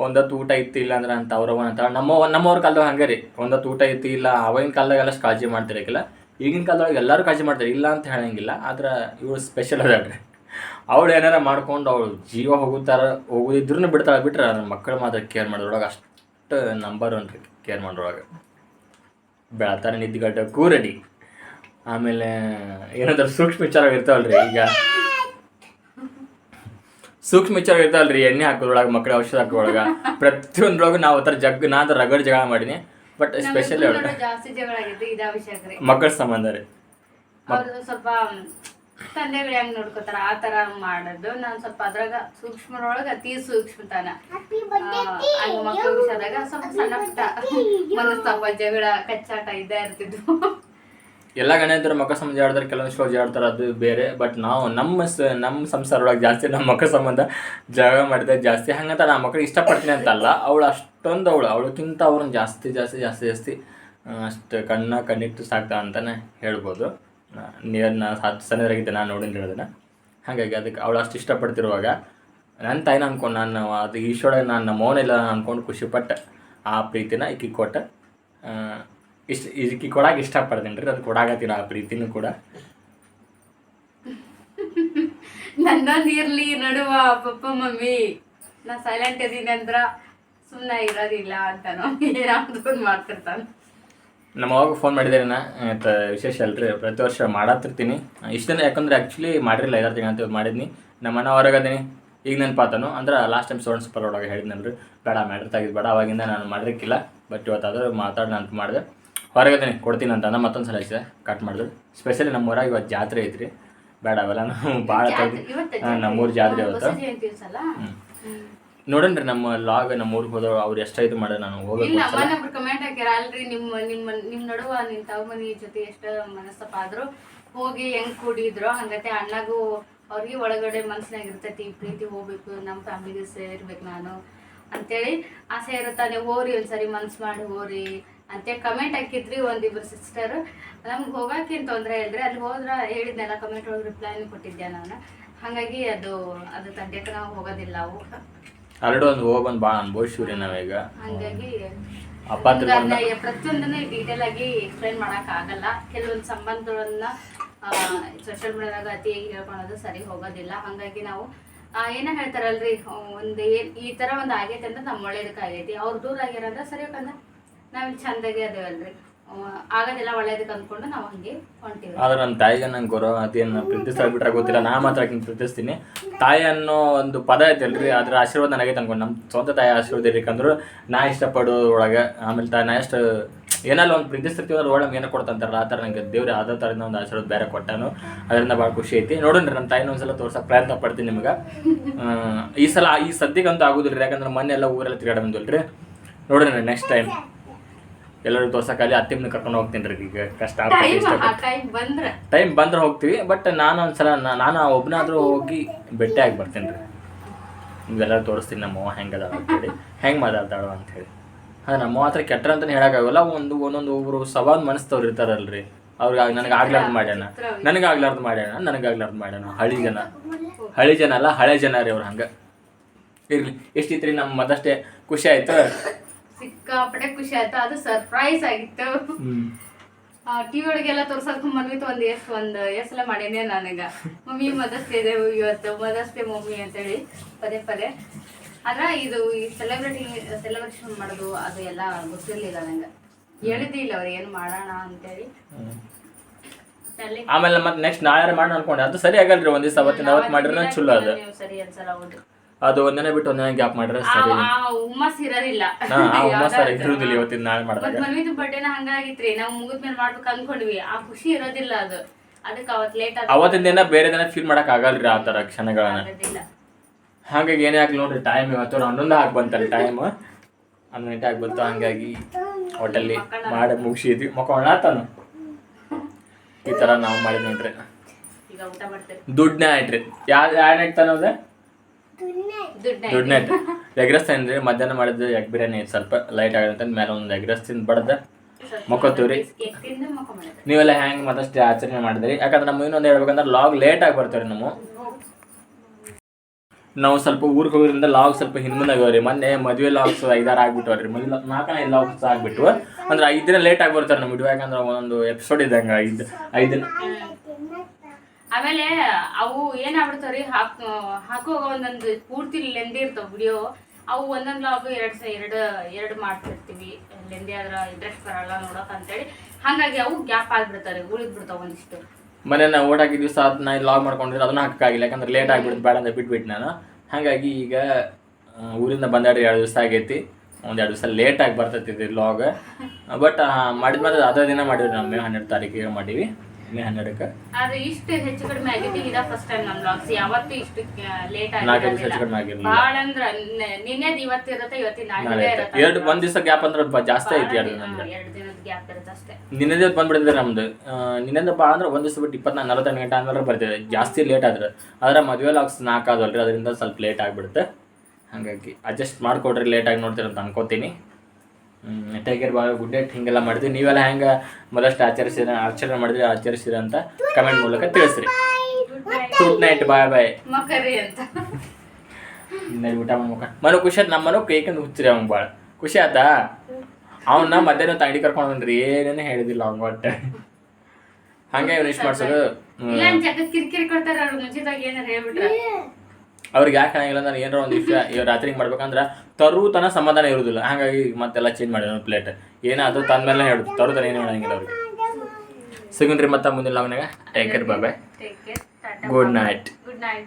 ಒಂದತ್ತು ಊಟ ಇತ್ತು ಇಲ್ಲ ಅಂದ್ರೆ ಅಂತ ಅವ್ರವ ಅಂತಾಳೆ. ನಮ್ಮ ನಮ್ಮವ್ರ ಕಾಲದಾಗ ಹಂಗೆ ರೀ. ಒಂದತ್ತು ಊಟ ಇತ್ತು ಇಲ್ಲ ಅವಾಗಿನ ಕಾಲದಾಗೆಲ್ಲ ಕಾಳಜಿ ಮಾಡ್ತಿರಕ್ಕಿಲ್ಲ ಈಗಿನ ಕಾಲದೊಳಗೆ ಎಲ್ಲರೂ ಕಾಳಜಿ ಮಾಡ್ತಾರೆ, ಇಲ್ಲ ಅಂತ ಹೇಳಂಗಿಲ್ಲ, ಆದ್ರೆ ಇವಳು ಸ್ಪೆಷಲ್ ಅದಾಳ್ರಿ ಅವಳು ಏನಾರ ಮಾಡ್ಕೊಂಡು ಅವಳು ಜೀವ ಹೋಗುತ್ತಾರ ಹೋಗುದಿದ್ರು ಬಿಡ್ತಾಳೆ, ಬಿಟ್ರೆ ನನ್ನ ಮಕ್ಕಳು ಮಾತ್ರ ಕೇರ್ ಮಾಡೋದ್ರೊಳಗೆ ಅಷ್ಟು ನಂಬರ್ ಒನ್ ರೀ ಕೇರ್ ಮಾಡೋದ್ರೊಳಗೆ. ಬೆಳತಾರ ಕೂ ರೆಡಿ ಆಮೇಲೆ ಏನಾದ್ರು ಸೂಕ್ಷ್ಮ ವಿಚಾರ ಇರ್ತಾವಲ್ರಿ ಈಗ. ಸೂಕ್ಷ್ಮ ವಿಚಾರ ಇರ್ತಾವಲ್ರಿ, ಎಣ್ಣೆ ಹಾಕೋದ್ರೊಳಗೆ ಮಕ್ಕಳ ಔಷಧ ಹಾಕೋದ್ರೊಳಗೆ. ಪ್ರತಿಯೊಂದ್ರೊಳಗೆ ನಾವು ಆ ಥರ ಜಗ್ ನಾ ಅದ್ರ ರಗಡ್ ಜಗಳ ಮಾಡೀನಿ. ಬಟ್ ಎಸ್ಪೆಷಲಿ ಅವಳು ಜಾಸ್ತಿ ಜಗಳ ಆಗಿದ್ದು ಇದೇ ರೀ ಮಕ್ಕಳ ಸಂಬಂಧ ರೀ ಅವ್ರದ್ದು ಸ್ವಲ್ಪ ತಂದೆಗಳು ಹೆಂಗ್ ನೋಡ್ಕೋತಾರ ಆ ತರ ಮಾಡೋದು. ನಾನ್ ಸ್ವಲ್ಪ ಅದ್ರಾಗ ಸೂಕ್ಷ್ಮರೊಳಗ ಅತಿ ಸೂಕ್ಷ್ಮತನ. ಹಂಗ ಮಕ್ಕಳ ವಿಷಯದಾಗ ಸ್ವಲ್ಪ ಸಣ್ಣ ಪುಟ್ಟ ಮನಸ್ತಾಪ ಜಗಳ ಕಚ್ಚಾಟ ಇದ್ದೇ ಇರ್ತಿದ್ವು. ಎಲ್ಲ ಗಣ್ಯಂತರ ಮಕ್ಕಳ ಸಂಬಂಧ ಆಡ್ತಾರೆ ಕೆಲವೊಂದು ಶೋ ಆಡ್ತಾರೆ ಅದು ಬೇರೆ. ಬಟ್ ನಾವು ನಮ್ಮ ಸ, ನಮ್ಮ ಸಂಸಾರ ಒಳಗೆ ಜಾಸ್ತಿ ನಮ್ಮ ಮಕ್ಕಳ ಸಂಬಂಧ ಜಗಳ ಮಾಡಿದೆ ಜಾಸ್ತಿ. ಹಂಗಂತ ನಾ ಮಕ್ಕಳು ಇಷ್ಟಪಡ್ತೀನಿ ಅಂತಲ್ಲ, ಅವಳು ಅಷ್ಟೊಂದು ಅವಳು, ಅವಳಕ್ಕಿಂತ ಅವ್ರನ್ನ ಜಾಸ್ತಿ ಜಾಸ್ತಿ ಜಾಸ್ತಿ ಜಾಸ್ತಿ ಅಷ್ಟು ಕಣ್ಣ, ಕಣ್ಣಿಟ್ಟು ಸಾಕ್ತಾ ಅಂತಲೇ ಹೇಳ್ಬೋದು. ನಿಯರ್ ನಾ ಹತ್ತು ಸಣ್ಣದಾಗಿದ್ದೆ ನಾನು ನೋಡಿನ ಹೇಳಿದೆ ಹಾಗಾಗಿ ಅದಕ್ಕೆ ಅವಳು ಅಷ್ಟು ಇಷ್ಟಪಡ್ತಿರುವಾಗ ನನ್ನ ತಾಯಿನ ಅನ್ಕೊಂಡು, ನಾನು ಅದು ಈಶ್ವರ ನಾನು ನಮ್ಮ ಮೌನಿಲ್ಲ ಅಂದ್ಕೊಂಡು ಖುಷಿಪಟ್ಟೆ ಆ ಪ್ರೀತಿನ ಇಕ್ಕಿ ಕೊಟ್ಟೆ ಇಷ್ಟ ಇದಕ್ಕೆ ಕೊಡಕ್ಕೆ ಇಷ್ಟಪಡ್ತೀನಿ ರೀ ಅದು ಕೊಡಾಕತ್ತೀನಿ ಆ ಪ್ರೀತಿನೂ ಕೂಡ. ನನ್ನಲ್ಲಿ ಇರ್ಲಿ ನಡುವ ಪಪ್ಪ ಮಮ್ಮಿ. ನಾ ಸೈಲೆಂಟ್ ಇದೀನಿ ಅಂದ್ರ ಸುಮ್ಮನೆ ಇರೋದಿಲ್ಲ ಅಂತ ಏನಾದ್ರು ಮಾಡ್ತಿರ್ತಾನ. ನಮ್ಮ ಅವಾಗ ಫೋನ್ ಮಾಡಿದ್ದೇನೆ ನಾ. ವಿಶೇಷ ಅಲ್ರಿ ಪ್ರತಿ ವರ್ಷ ಮಾಡತ್ತಿರ್ತೀನಿ ಇಷ್ಟ ದಿನ ಯಾಕಂದ್ರೆ ಆ್ಯಕ್ಚುಲಿ ಮಾಡಿರಲಿಲ್ಲ ಐದಾರು ತಿಂಗಳು ಅಂತ ಮಾಡಿದ್ನಿ. ನಮ್ಮ ಅಣ್ಣ ಹೊರಗದೀನಿ ಈಗ ನೆನಪಾತನು. ಅಂದ್ರೆ ಲಾಸ್ಟ್ ಟೈಮ್ ಸೋನ್ ಪರ್ವಾಗ ಒಳಗೆ ಹೇಳಿದ್ನಲ್ರಿ. ಬೇಡ ಮ್ಯಾಟ್ರ್ ತಾಗಿದ್ ಬೇಡ ಅವಾಗಿಂದ ನಾನು ಮಾಡಿರಕ್ಕಿಲ್ಲ ಬಟ್ ಇವತ್ತಾದರೂ ಮಾತಾಡೋಣ ಅಂತ ಮಾಡಿದೆ. ಹೊರಗದೀನಿ ಕೊಡ್ತೀನಿ ಅಂತ ಅಂದ ಮತ್ತೊಂದು ಸಲ ಹಚ್ಚಿದೆ ಕಟ್ ಮಾಡಿದ್ರು. ಸ್ಪೆಷಲಿ ನಮ್ಮ ಊರಾಗ ಇವತ್ತು ಜಾತ್ರೆ ಐತ್ರಿ. ಬೇಡ ಅವೆಲ್ಲ ನಾವು ಭಾಳ ನಮ್ಮೂರು ಜಾತ್ರೆ ಇವತ್ತು. ನೋಡನ್ರಿ ನಮ್ಮ ಲಾಗ್ ನಮ್ಮ ಊರಿಗೆ ಹೋದವ್ರು ಅವ್ರು ಎಷ್ಟಾಯ್ತು ಮಾಡ ನಾನು ಹೋಗ್ಬೇಕು ಕಮೆಂಟ್ ಹಾಕ್ಯಾರ ಅಲ್ರಿ ನಿಮ್ಮ ನಿಮ್ಮ ನಿಮ್ ನಡುವ ನಿಮ್ ತಾವ ಮನಿ ಜೊತೆ ಎಷ್ಟ ಮನಸ್ಸಪ್ಪ ಆದ್ರು ಹೋಗಿ ಹೆಂಗ್ ಕೂಡಿದ್ರು ಹಂಗತೆ ಅಣ್ಣಗೂ ಅವ್ರಿಗೆ ಒಳಗಡೆ ಮನ್ಸಿನಾಗ ಇರ್ತೈತಿ ಈ ಪ್ರೀತಿ ಹೋಗ್ಬೇಕು ನಮ್ಮ ಫ್ಯಾಮಿಲಿ ಸೇರ್ಬೇಕು ನಾನು ಅಂತೇಳಿ ಆಸೆ ಇರುತ್ತಾ? ನೀವು ಹೋರಿ ಒಂದ್ಸರಿ ಮನ್ಸ್ ಮಾಡಿ ಹೋರಿ ಅಂತೇಳಿ ಕಮೆಂಟ್ ಹಾಕಿದ್ರಿ ಒಂದಿಬ್ರು ಸಿಸ್ಟರ್ ನಮ್ಗೆ ಹೋಗಕ್ಕೆ ತೊಂದರೆ ಇದ್ರೆ ಅಲ್ಲಿ ಹೋದ್ರ ಹೇಳಿದ್ನೆಲ್ಲ ಕಮೆಂಟ್ ಒಳಗೆ ರಿಪ್ಲೈನು ಕೊಟ್ಟಿದ್ದೆ ನಾನು ಹಾಗಾಗಿ ಅದು ಅದು ತಂದೆಕ ನಾವು ಹೋಗೋದಿಲ್ಲ ಅವು. ಹರಡು ಒಂದು ಹೋಗಿ ಬಂದು ಭಾಳ ಅನ್ಭವಿಸಿವ್ರಿ ನಾವೀಗ. ಹಂಗಾಗಿ ಪ್ರತಿಯೊಂದನ್ನು ಡೀಟೇಲ್ ಆಗಿ ಎಕ್ಸ್ಪ್ಲೈನ್ ಮಾಡಕ್ ಆಗಲ್ಲ. ಕೆಲವೊಂದು ಸಂಬಂಧಗಳನ್ನ ಸೋಷಿಯಲ್ ಮೀಡಿಯಾದಾಗ ಅತಿಯಾಗಿ ಹೇಳ್ಕೊಳೋದು ಸರಿ ಹೋಗೋದಿಲ್ಲ. ಹಾಗಾಗಿ ನಾವು ಏನ ಹೇಳ್ತಾರಲ್ರಿ ಒಂದು ಏನ್ ಈ ತರ ಒಂದು ಆಗೈತೆ ಅಂದ್ರೆ ನಮ್ಮ ಒಳ್ಳೇದಕ್ಕೆ ಆಗೈತಿ ಅವ್ರು ದೂರ ಆಗ್ಯಾರ ಅಂದ್ರೆ ಸರಿ ಯಾಕಂದ್ರೆ ನಾವಿಲ್ಲಿ ಚಂದಾಗಿ ಅದೇವಲ್ರಿ. ಆಗೋದಿಲ್ಲ, ಒಳ್ಳೇದಕ್ಕೆ ಅಂದ್ಕೊಂಡು ನಾವು ಹಂಗೆ ಹೊಂಟಿವಿ ಆದ್ರೆ ನನ್ನ ತಾಯಿಗೆ ನಂಗೆ ಗೊರೋ ಅದೇನು ಪ್ರೀತಿಸ್ತಾ ಬಿಟ್ರೆ ಗೊತ್ತಿಲ್ಲ. ನಾ ಮಾತ್ರ ಆಕಿನ ಪ್ರೀತಿಸ್ತೀನಿ. ತಾಯಿ ಅನ್ನೋ ಒಂದು ಪದ ಐತಲ್ರಿ, ಅದ್ರ ಆಶೀರ್ವಾದ ನನಗೈತೆ ಅನ್ಕೊಂಡು. ನಮ್ಮ ಸ್ವಂತ ತಾಯಿ ಆಶೀರ್ವಾದ ಇರ್ಬೇಕಂದ್ರು ನಾ ಇಷ್ಟಪಡೋದ್ರೊಳಗೆ ಆಮೇಲೆ ತಾಯಿ ನಾ ಎಷ್ಟು ಏನಲ್ಲ ಒಂದು ಪ್ರೀತಿಸ್ತಿರ್ತೀವಿ ಅಂದ್ರೆ ಒಳಗೆ ಏನೋ ಕೊಡ್ತಂತಾರಲ್ಲ, ಆ ಥರ ನಂಗೆ ದೇವ್ರ ಅದೇ ಥರದಿಂದ ಒಂದು ಆಶೀರ್ವಾದ ಬೇರೆ ಕೊಟ್ಟಾನು. ಅದರಿಂದ ಭಾಳ ಖುಷಿ ಐತಿ. ನೋಡೋಣ್ರಿ ನನ್ನ ತಾಯಿನ ಒಂದ್ಸಲ ತೋರ್ಸಕ್ಕೆ ಪ್ರಯತ್ನ ಪಡ್ತೀನಿ ನಿಮ್ಗೆ. ಈ ಸಲ ಈ ಸದ್ಯಕ್ಕಂತೂ ಆಗೋದಿಲ್ಲ ಯಾಕಂದ್ರೆ ಮೊನ್ನೆ ಎಲ್ಲ ಊರೆಲ್ಲ ತಿರುಗಾಡ ಬಂದಿಲ್ರಿ ನೋಡೋಣ ನೆಕ್ಸ್ಟ್ ಟೈಮ್ ಎಲ್ಲರೂ ತೋರ್ಸಕ್ಕಲ್ಲಿ ಅತ್ತಿಮ್ನ ಕರ್ಕೊಂಡು ಹೋಗ್ತೀನಿ ರೀ ಈಗ ಕಷ್ಟ ಆಗ್ತದೆ ಟೈಮ್ ಬಂದ್ರೆ. ಹೋಗ್ತೀವಿ ಬಟ್ ನಾನು ಒಂದ್ಸಲ ನಾನು ಒಬ್ಬನಾದ್ರೂ ಹೋಗಿ ಭೇಟಿಯಾಗಿ ಬರ್ತೀನಿ ರೀ. ನಿಮ್ಗೆಲ್ಲರೂ ತೋರಿಸ್ತೀನಿ ನಮ್ಮ ಅವ್ವ ಹೆಂಗೆ ಅದಾಳ ಅಂತೇಳಿ ಹೆಂಗೆ ಮಾತಾಡ್ತಾಳು ಅಂತೇಳಿ ಹಾಂ ನಮ್ಮ ಹತ್ರ ಕೆಟ್ಟರೆ ಅಂತಲೇ ಹೇಳೋಕ್ಕಾಗಲ್ಲ ಒಂದು ಒಂದೊಂದು ಒಬ್ಬರು ಸವಾಲ್ ಮನಸ್ತವ್ರು ಇರ್ತಾರಲ್ರಿ. ಅವ್ರಿಗೆ ನನಗೆ ಆಗ್ಲಾರ್ದು ಮಾಡ್ಯಾನ. ನನಗೆ ಆಗ್ಲಾರ್ದು ಮಾಡ್ಯಾನ ನನಗೆ ಆಗ್ಲಾರ್ದು ಮಾಡ್ಯಾನ. ಹಳಿ ಜನ. ಹಳಿ ಜನ ಅಲ್ಲ ಹಳೆ ಜನ ರೀ ಅವ್ರು ಹಂಗೆ. ಇರ್ಲಿ ರೀ ನಮ್ಮ ಮತ್ತಷ್ಟೇ ಖುಷಿ ಆಯ್ತು? ಸಿಕ್ಕಾಪಟ್ಟೆ ಖುಷಿ ಆಯ್ತು. ಅದು ಸರ್ಪ್ರೈಸ್ ಆಗಿತ್ತು. ಟಿವಿ ಒಳಗೆಲ್ಲ ತೋರ್ಸಕ್ ಮನ್ವಿತ್ ಒಂದ್ ಎಸ್ ಒಂದ್ ಎಸ್ ಎಲ್ಲ ಮಾಡೇನೆ ನನಗ. ಮಮ್ಮಿ ಮದರ್ಸ್ ಡೇ ಇವತ್ತು ಮದರ್ಸ್ ಡೇ ಮಮ್ಮಿ ಅಂತೇಳಿ. ಪದೇ ಪದೇ. ಆದ್ರ ಇದು ಈ ಸೆಲೆಬ್ರಿಟಿ ಸೆಲೆಬ್ರೇಷನ್ ಮಾಡೋದು ಅದು ಎಲ್ಲ ಗೊತ್ತಿರ್ಲಿಲ್ಲ ನಂಗೆ. ಹೇಳಿದ್ದೆ ಇಲ್ಲ ಅವ್ರು ಏನು ಮಾಡೋಣ ಅಂತೇಳಿ. ಆಮೇಲೆ ಮತ್ತೆ ನೆಕ್ಸ್ಟ್ ನಾಳೆ ಮಾಡಿ ಅನ್ಕೊಂಡೆ. ಅದು ಸರಿ ಆಗಲ್ರಿ ಒಂದ್ ದಿವಸ ಅವತ್ತಿನ ಅವತ್ತು ಮಾಡಿದ್ರೆ ಚಲೋ ಅದು. ಸರಿ ಅನ್ಸಲ್ಲ ಹೌದು. ಅದು ಒಂದನೇ ಬಿಟ್ಟು ಒಂದಿನ ಗ್ಯಾಪ್ ಮಾಡಿದ್ರೆ ಸರಿ. ಆ ಹುಮ್ಮಸ್ ಇರೋದಿಲ್ಲ ಹುಮ್ಮಸ್. ಇರುವುದಿಲ್ಲ ಇವತ್ತಿನ ನಾಳೆ ಮಾಡಿದ್ರೆ ಮಾಡಿದಾಗ. ಬರ್ಡೇನ ಹಂಗಾಗಿತ್ರಿ ನಾವು ಮುಗಿದ ಮೇಲೆ ಮಾಡ್ಬೇಕು ಅನ್ಕೊಂಡ್ವಿ. ಆ ಖುಷಿ ಇರೋದಿಲ್ಲ ಅದು. ಅದಕ್ಕೆ ಅವತ್ ಲೇಟ್ ಅವತ್ತಿನ ದಿನ ಬೇರೆ ದಿನ ಫೀಲ್ ಮಾಡಕ್ ಆಗಲ್ರಿ ಆ ತರ ಕ್ಷಣಗಳನ್ನ. ಹಾಗಾಗಿ ಏನೇ ಆಗ್ಲಿ ನೋಡ್ರಿ ಟೈಮ್ ಇವತ್ತು ಹನ್ನೊಂದು ಆಗಿ ಬಂತಲ್ಲ ಟೈಮ್ ಹನ್ನೊಂದು ಗಂಟೆ ಆಗಿ ಬಂತು ಹಂಗಾಗಿ ಹೋಟೆಲ್ಲಿ ಮಾಡಿ ಮುಗಿಸಿದ್ವಿ. ಮಕ್ಕೊಂಡಾತನು ಈ ತರ ನಾವು ಮಾಡಿದ್ ನೋಡ್ರಿ. ದುಡ್ಡನ್ನ ಆಯ್ತ್ರಿ. ಯಾರು ಯಾವ ನೈಟ್ ದುಡ್ಡು ನೈಟ್. ಎಗ್ರೆಸ್ ತಿಂದ್ರಿ ಮಧ್ಯಾಹ್ನ ಮಾಡಿದ್ದು ಎಗ್ ಬಿರಿಯಾನಿ ಸ್ವಲ್ಪ ಲೈಟ್ ಆಗತ್ತೆ ಮೇಲೆ ಒಂದು ಎಗ್ರೆಸ್ ತಿಂದು ಬಡ್ದ. ಮಕ್ಕೋತೀವ್ರಿ ನೀವೆಲ್ಲ ಹೆಂಗೆ ಮತ್ತಷ್ಟು ಆಚರಣೆ ಮಾಡಿದ್ರಿ? ಯಾಕಂದ್ರೆ ನಮ್ಮ ಇನ್ನೊಂದು ಹೇಳ್ಬೇಕಂದ್ರೆ ಲಾಗ್ ಲೇಟ್ ಆಗಿ ಬರ್ತೀವಿ ನಮ್ಮ. ನಾವು ಸ್ವಲ್ಪ ಊರಿಗೆ ಹೋಗೋದ್ರಿಂದ ಲಾಗ್ ಸ್ವಲ್ಪ ಹಿಂದೆ ರೀ ಮೊನ್ನೆ ಮದುವೆ ಲಾಗ್ಸ್ ಐದಾರು ಆಗ್ಬಿಟ್ಟವ್ರಿ. ಮದುವೆ ನಾಲ್ಕನೇ ಐದು ಲಾಗ್ಸ್ ಆಗ್ಬಿಟ್ಟು ಅಂದ್ರೆ ಐದು ದಿನ ಲೇಟ್ ಆಗಿ ಬರ್ತಾರೆ ನಮ್ಮ. ವಿಡಿಯೋ ಯಾಕಂದ್ರೆ ಒಂದೊಂದು ಎಪಿಸೋಡ್ ಇದ್ದಂಗೆ ಐದು ಐದು ದಿನ ಆಮೇಲೆ ಅವು ಏನಾಗ್ಬಿಡ್ತಾವ್ರಿ? ಹಾಕ್ ಹಾಕೋ ಒಂದೊಂದು ಪೂರ್ತಿ ಲೆಂದಿ ಇರ್ತಾವ ವಿಡಿಯೋ ಅವು ಒಂದೊಂದು ಲಾಗ್ ಎರಡು ಸ ಎರಡು ಎರಡು ಮಾಡ್ತಿರ್ತೀವಿ. ಲೆಂದಿ ಆದ್ರ ಇಂಟ್ರೆಸ್ಟ್ ಬರಲ್ಲ ನೋಡಕ್ ಅಂತೇಳಿ. ಹಂಗಾಗಿ ಅವು ಗ್ಯಾಪ್ ಆಗ್ಬಿಡ್ತಾರೆ ಉಳಿದ್ ಬಿಡ್ತಾವ ಒಂದಿಷ್ಟು. ಮನೆ ನಾ ಓಡಾಕಿ ದಿವಸ ಅದನ್ನ ಲಾಗ್ ಮಾಡ್ಕೊಂಡಿದ್ರೆ ಅದನ್ನ ಹಾಕಕ್ಕಾಗಿಲ್ಲ. ಯಾಕಂದ್ರೆ ಲೇಟ್ ಆಗಿಬಿಡ್ತು ಬೇಡ ಅಂತ ಬಿಟ್ಬಿಟ್ಟು ನಾನು. ಹಾಗಾಗಿ ಈಗ ಊರಿಂದ ಬಂದಾಡಿ ಎರಡು ದಿವಸ ಆಗೈತಿ. ಒಂದೆರಡು ಎರಡು ದಿವಸ ಲೇಟ್ ಆಗಿ ಬರ್ತೈತಿ ಲಾಗ್ ಬಟ್ ಮಾಡಿದ್ಮೇಲೆ ಅದೇ ದಿನ ಮಾಡಿವಿ ನಾವು ಮೇ ಹನ್ನೆರಡು ತಾರೀಕಿಗೆ ಮಾಡೀವಿ. ಮೇ ಹನ್ನೆರಡಕ್ಕೆ? ಆದ್ರೆ ಇಷ್ಟು ಹೆಚ್ಚು ಕಡಿಮೆ ಆಗೈತಿ ಇದ ಫಸ್ಟ್ ಟೈಮ್ ನಮ್ಮ ಬ್ಲಾಗ್ಸ್ ಯಾವತ್ತೂ ಇಷ್ಟು ಲೇಟ್ ದಿವಸ ಹೆಚ್ಚು ಕಡಿಮೆ ಆಗಿರಲಿಲ್ಲ. ಭಾಳ ಅಂದ್ರ ನಿನ್ನೆ ಇವತ್ತು ಇರುತ್ತೆ ಇವತ್ತಿನ ನಾಳೆ. ಇರುತ್ತೆ. ಎರಡು ಒಂದ್ ದಿವಸ ಗ್ಯಾಪ್ ಅಂದ್ರೆ ಬ- ಜಾಸ್ತಿ ಐತಿ ಎರಡು ಅಂದ್ರೆ ಎರಡು ದಿನದ ಗ್ಯಾಪ್ ಇರುತ್ತೆ ಅಷ್ಟೇ. ನಿನ್ನೆದೇ ನಮ್ದು. ನಿನ್ನೆದ ಭಾಳ ಅಂದ್ರೆ ಒಂದ್ ದಿವಸ ಬಿಟ್ಟು ಇಪ್ಪತ್ನಾಲ್ಕು ನಲವತ್ತೆಂಟು ಗಂಟೆ ಆದ್ಮೇಲೆ ಬರ್ತಿದೆ. ಜಾಸ್ತಿ ಲೇಟ್ ಆದ್ರೆ. ಆದ್ರೆ ಮದುವೆ ಲಾಗ್ಸ್ ನಾಲ್ಕು ಆದಲ್ರಿ ಅದರಿಂದ ಸ್ವಲ್ಪ ಲೇಟ್ ಆಗಿಬಿಡುತ್ತೆ. ಹಾಗಾಗಿ ಅಡ್ಜಸ್ಟ್ ಮಾಡ್ಕೊಡ್ರಿ ಲೇಟ್ ಆಗಿ ನೋಡ್ತೀರ ಅಂತ ಅನ್ಕೋತೀನಿ. Take care bye good night ಹಿಂಗೆಲ್ಲ ಮಾಡಿದ್ವಿ. ನೀವೆಲ್ಲ ಹೆಂಗೆ ಮೊದಲಷ್ಟು ಆಚರಿಸಿದ ಆಚರಣೆ ಮಾಡಿದ್ರಿ ಆಚರಿಸಿರ ಅಂತ ಕಮೆಂಟ್ ಮೂಲಕ ತಿಳಿಸ್ರಿ. ಗುಡ್ ನೈಟ್ ಬಾಯ್ ಬಾಯ್ ಮಕರಿ ಅಂತ. ಇನ್ನೇನು ಊಟ ಮಾಡ್ಬೇಕ. ಮನು ಖುಷಿ ಆಯ್ತು ನಮ್ಮ ಮನು ಕೇಕಂದು ಹುಚ್ಚಿರಿ ಅವ್ನು ಭಾಳ ಖುಷಿ ಆಯ್ತಾ ಅವನ್ನ ಮಧ್ಯಾಹ್ನ ತಂಗಡಿ ಕರ್ಕೊಂಡು ಬಂದ್ರಿ ಏನೇನು ಹೇಳಿದಿಲ್ಲ ಅವ್ನು ಒಟ್ಟೆ. ಹಂಗೆ ಇವ್ನು ಮಾಡ್ಸೋದು. ಅವ್ರಿಗೆ ಯಾಕೆ ಹೇಳಂಗಿಲ್ಲ ನಾನು ಏನಾರ ಒಂದು ವಿಷಯ ಈ ರಾತ್ರಿ ಮಾಡ್ಬೇಕಂದ್ರೆ ತರು ತನ ಸಮಾಧಾನ ಇರೋದಿಲ್ಲ. ಹಾಗಾಗಿ ಮತ್ತೆಲ್ಲ ಚೇಂಜ್ ಮಾಡಿದ್ರು ಪ್ಲೇಟ್ ಏನಾದರೂ ತಂದ ಮೇಲೆ ಹೇಳುದು ತರು ತನ ಏನು ಹೇಳಂಗಿಲ್ಲ ಅವ್ರಿಗೆ. ಸಿಗುನ್ರಿ ಮತ್ತೆ ಮುಂದಿನ ಲಾಗ್ನಾಗ take care bye bye tata good night good night